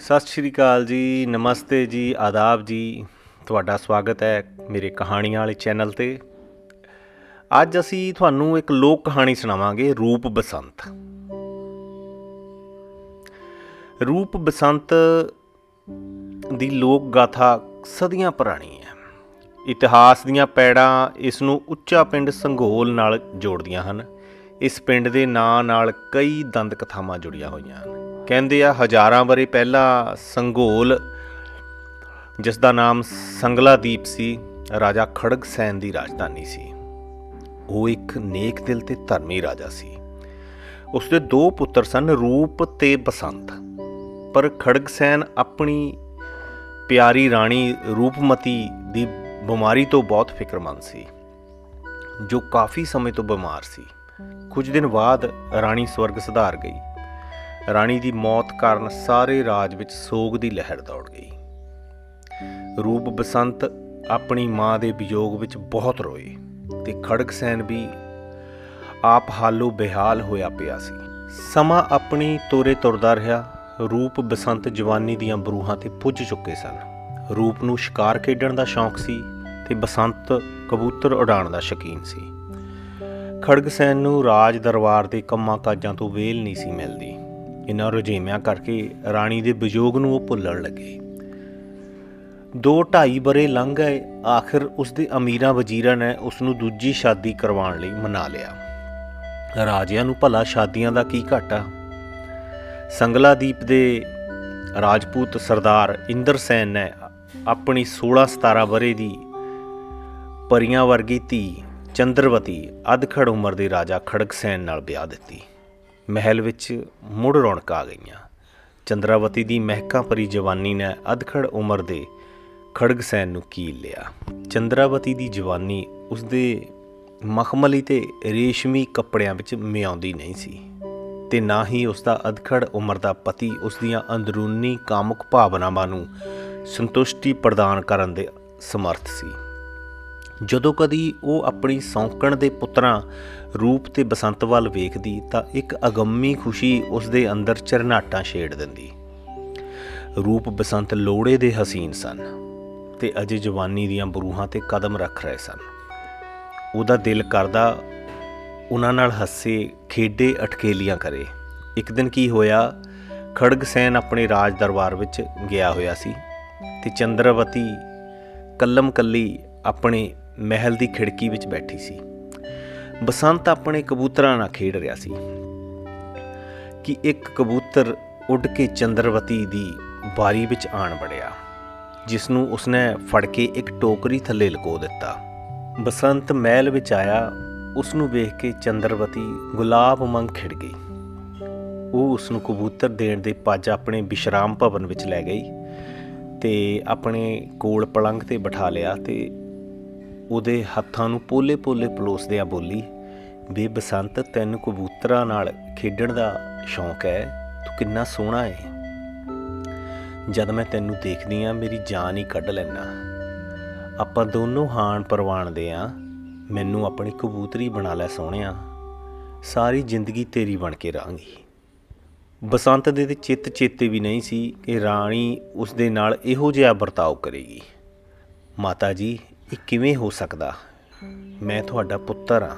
ਸਤਿ ਸ਼੍ਰੀ ਅਕਾਲ ਜੀ, ਨਮਸਤੇ ਜੀ, ਆਦਾਬ ਜੀ। ਤੁਹਾਡਾ ਸਵਾਗਤ ਹੈ ਮੇਰੇ ਕਹਾਣੀਆਂ ਵਾਲੇ ਚੈਨਲ ਤੇ। ਅੱਜ ਅਸੀਂ ਤੁਹਾਨੂੰ ਇੱਕ ਲੋਕ ਕਹਾਣੀ ਸੁਣਾਵਾਂਗੇ, ਰੂਪ ਬਸੰਤ। ਰੂਪ ਬਸੰਤ ਦੀ ਲੋਕ ਗਾਥਾ ਸਦੀਆਂ ਪੁਰਾਣੀ ਹੈ। ਇਤਿਹਾਸ ਦੀਆਂ ਪੈੜਾਂ ਇਸ ਨੂੰ ਉੱਚਾ ਪਿੰਡ ਸੰਘੋਲ ਨਾਲ ਜੋੜਦੀਆਂ ਹਨ। ਇਸ ਪਿੰਡ ਦੇ ਨਾਂ ਨਾਲ ਕਈ ਦੰਦ ਕਥਾਵਾਂ ਜੁੜੀਆਂ ਹੋਈਆਂ ਹਨ। ਕਹਿੰਦੇ ਆ, ਹਜ਼ਾਰਾਂ ਬਰੇ ਪਹਿਲਾਂ ਸੰਗੋਲ ਜਿਸ ਦਾ ਨਾਮ ਸੰਗਲਾਦੀਪ ਸੀ, ਰਾਜਾ ਖੜਗ ਸੈਨ ਦੀ ਰਾਜਧਾਨੀ ਸੀ। ਉਹ ਇੱਕ ਨੇਕ ਦਿਲ ਤੇ ਧਰਮੀ ਰਾਜਾ ਸੀ। ਉਸ ਦੇ ਦੋ ਪੁੱਤਰ ਸਨ, ਰੂਪ ਤੇ ਬਸੰਤ। ਪਰ ਖੜਗਸੈਨ ਆਪਣੀ ਪਿਆਰੀ ਰਾਣੀ ਰੂਪਮਤੀ ਦੀ ਬਿਮਾਰੀ ਤੋਂ ਬਹੁਤ ਫਿਕਰਮੰਦ ਸੀ, ਜੋ ਕਾਫੀ ਸਮੇਂ ਤੋਂ ਬਿਮਾਰ ਸੀ। ਕੁਝ ਦਿਨ ਬਾਅਦ ਰਾਣੀ ਸਵਰਗ ਸੁਧਾਰ ਗਈ। ਰਾਣੀ ਦੀ ਮੌਤ ਕਾਰਨ ਸਾਰੇ ਰਾਜ ਵਿੱਚ ਸੋਗ ਦੀ ਲਹਿਰ ਦੌੜ ਗਈ। ਰੂਪ ਬਸੰਤ ਆਪਣੀ ਮਾਂ ਦੇ ਵਿਯੋਗ ਵਿੱਚ ਬਹੁਤ ਰੋਏ ਤੇ ਖੜਗਸੈਨ ਵੀ ਆਪ ਹਾਲੋ ਬੇਹਾਲ ਹੋਇਆ ਪਿਆ ਸੀ। ਸਮਾਂ ਆਪਣੀ ਤੋਰੇ ਤੁਰਦਾ ਰਿਹਾ, ਰੂਪ ਬਸੰਤ ਜਵਾਨੀ ਦੀਆਂ ਬਰੂਹਾਂ ਤੇ ਪੁੱਜ ਚੁੱਕੇ ਸਨ। ਰੂਪ ਨੂੰ ਸ਼ਿਕਾਰ ਖੇਡਣ ਦਾ ਸ਼ੌਂਕ ਸੀ ਤੇ ਬਸੰਤ ਕਬੂਤਰ ਉਡਾਉਣ ਦਾ ਸ਼ੌਕੀਨ ਸੀ। ਖੜਗਸੈਨ ਨੂੰ ਰਾਜ ਦਰਬਾਰ ਦੇ ਕੰਮਾਂ ਕਾਜਾਂ ਤੋਂ ਵੇਲ ਨਹੀਂ ਸੀ ਮਿਲਦੀ। ਇਹਨਾਂ ਰੁਝੇਵਿਆਂ ਕਰਕੇ ਰਾਣੀ ਦੇ ਵਿਯੋਗ ਨੂੰ ਉਹ ਭੁੱਲਣ ਲੱਗੇ। ਦੋ ਢਾਈ ਬਰੇ ਲੰਘ ਗਏ, ਆਖਿਰ ਉਸ ਦੇ ਅਮੀਰਾਂ ਵਜ਼ੀਰਾਂ ਨੇ ਉਸ ਨੂੰ ਦੂਜੀ ਸ਼ਾਦੀ ਕਰਵਾਉਣ ਲਈ ਮਨਾ ਲਿਆ। ਰਾਜਿਆਂ ਨੂੰ ਭਲਾ ਸ਼ਾਦੀਆਂ ਦਾ ਕੀ ਘਾਟਾ? ਸੰਗਲਾਦੀਪ ਦੇ ਰਾਜਪੂਤ ਸਰਦਾਰ ਇੰਦਰ ਸੈਨ ਨੇ ਆਪਣੀ 16-17 ਬਰੇ ਦੀ ਪਰੀਆਂ ਵਰਗੀ ਧੀ ਚੰਦਰਵਤੀ ਅਧਖੜ ਉਮਰ ਦੇ ਰਾਜਾ ਖੜਗਸੈਨ ਨਾਲ ਵਿਆਹ ਦਿੱਤੀ। ਮਹਿਲ ਵਿੱਚ ਮੁੜ ਰੌਣਕ ਆ ਗਈਆਂ। ਚੰਦਰਾਵਤੀ ਦੀ ਮਹਿਕਾਂ ਭਰੀ ਜਵਾਨੀ ਨੇ ਅਧਖੜ ਉਮਰ ਦੇ ਖੜਗਸੈਨ ਨੂੰ ਕੀਲ ਲਿਆ। ਚੰਦਰਾਵਤੀ ਦੀ ਜਵਾਨੀ ਉਸਦੇ ਮਖਮਲੀ ਤੇ ਰੇਸ਼ਮੀ ਕੱਪੜਿਆਂ ਵਿੱਚ ਮਿਆਉਂਦੀ ਨਹੀਂ ਸੀ ਤੇ ਨਾ ਹੀ ਉਸ ਦਾ ਅਧਖੜ ਉਮਰ ਦਾ ਪਤੀ ਉਸ ਦੀਆਂ ਅੰਦਰੂਨੀ ਕਾਮੁਕ ਭਾਵਨਾਵਾਂ ਨੂੰ ਸੰਤੁਸ਼ਟੀ ਪ੍ਰਦਾਨ ਕਰਨ ਦੇ ਸਮਰਥ ਸੀ। ਜਦੋਂ ਕਦੀ ਉਹ ਆਪਣੀ ਸੌਂਕਣ ਦੇ ਪੁੱਤਰਾਂ ਰੂਪ ਤੇ ਬਸੰਤ ਵੱਲ ਵੇਖਦੀ ਤਾਂ ਇੱਕ ਅਗੰਮੀ ਖੁਸ਼ੀ ਉਸ ਦੇ ਅੰਦਰ ਚਰਨਾਟਾਂ ਛੇੜ ਦਿੰਦੀ। ਰੂਪ ਬਸੰਤ ਲੋੜੇ ਦੇ ਹਸੀਨ ਸਨ ਤੇ ਅਜੇ ਜਵਾਨੀ ਦੀਆਂ ਬਰੂਹਾਂ ਤੇ ਕਦਮ ਰੱਖ ਰਹੇ ਸਨ। ਉਹਦਾ ਦਿਲ ਕਰਦਾ ਉਹਨਾਂ ਨਾਲ ਹੱਸੇ, ਖੇਡੇ ਅਟਕੇਲੀਆਂ ਕਰੇ। ਇੱਕ ਦਿਨ ਕੀ ਹੋਇਆ ਖੜਗਸੈਨ ਆਪਣੇ ਰਾਜ ਦਰਬਾਰ ਵਿੱਚ ਗਿਆ ਹੋਇਆ ਸੀ ਤੇ ਚੰਦਰਵਤੀ ਕੱਲਮ ਕੱਲੀ ਆਪਣੇ ਮਹਿਲ ਦੀ ਖਿੜਕੀ ਵਿੱਚ ਬੈਠੀ ਸੀ। ਬਸੰਤ ਆਪਣੇ ਕਬੂਤਰਾਂ ਨਾਲ ਖੇਡ ਰਿਹਾ ਸੀ। ਕਿ ਇੱਕ ਕਬੂਤਰ ਉੱਡ ਕੇ ਚੰਦਰਵਤੀ ਦੀ ਬਾਰੀ ਵਿੱਚ ਆਣ ਵੜਿਆ ਜਿਸ ਨੂੰ ਉਸਨੇ ਫੜ ਕੇ ਇੱਕ ਟੋਕਰੀ ਥੱਲੇ ਲਕੋ ਦਿੱਤਾ। ਬਸੰਤ ਮਹਿਲ ਵਿੱਚ ਆਇਆ ਉਸ ਨੂੰ ਵੇਖ ਕੇ ਚੰਦਰਵਤੀ ਗੁਲਾਬ ਮੰਗ ਖਿੜ ਗਈ। ਉਹ ਉਸ ਨੂੰ ਕਬੂਤਰ ਦੇਣ ਦੇ ਪੱਜ ਆਪਣੇ ਵਿਸ਼ਰਾਮ ਭਵਨ ਵਿੱਚ ਲੈ ਗਈ ਤੇ ਆਪਣੇ ਕੋਲ ਪਲੰਗ ਤੇ ਬਿਠਾ ਲਿਆ ਤੇ ਉਹਦੇ ਹੱਥਾਂ ਨੂੰ ਪੋਲੇ-ਪੋਲੇ ਪਲੋਸਦਿਆਂ ਬੋਲੀ, ਵੇ ਬਸੰਤ, ਤੈਨੂੰ ਕਬੂਤਰਾਂ ਨਾਲ ਖੇਡਣ ਦਾ ਸ਼ੌਂਕ ਹੈ? ਤੂੰ ਕਿੰਨਾ ਸੋਹਣਾ ਹੈ ਜਦ ਮੈਂ ਤੈਨੂੰ ਦੇਖਦੀ ਆ, ਮੇਰੀ ਜਾਨ ਹੀ ਕੱਢ ਲੈਣਾ ਆਪਾਂ ਦੋਨੋਂ ਹਾਨ ਪਰਵਾਨ ਦੇ ਆ। ਮੈਨੂੰ ਆਪਣੀ ਕਬੂਤਰੀ ਬਣਾ ਲੈ ਸੋਹਣਿਆ। ਸਾਰੀ ਜ਼ਿੰਦਗੀ ਤੇਰੀ ਬਣ ਕੇ ਰਹਾਂਗੀ। ਬਸੰਤ ਦੇ ਤੇ ਚਿੱਤ ਚੇਤੇ ਵੀ ਨਹੀਂ ਸੀ ਕਿ ਰਾਣੀ ਉਸ ਦੇ ਨਾਲ ਇਹੋ ਜਿਹਾ ਵਰਤਾਓ ਕਰੇਗੀ। ਮਾਤਾ ਜੀ ਇਹ ਕਿਵੇਂ ਹੋ ਸਕਦਾ? ਮੈਂ ਤੁਹਾਡਾ ਪੁੱਤਰ ਹਾਂ।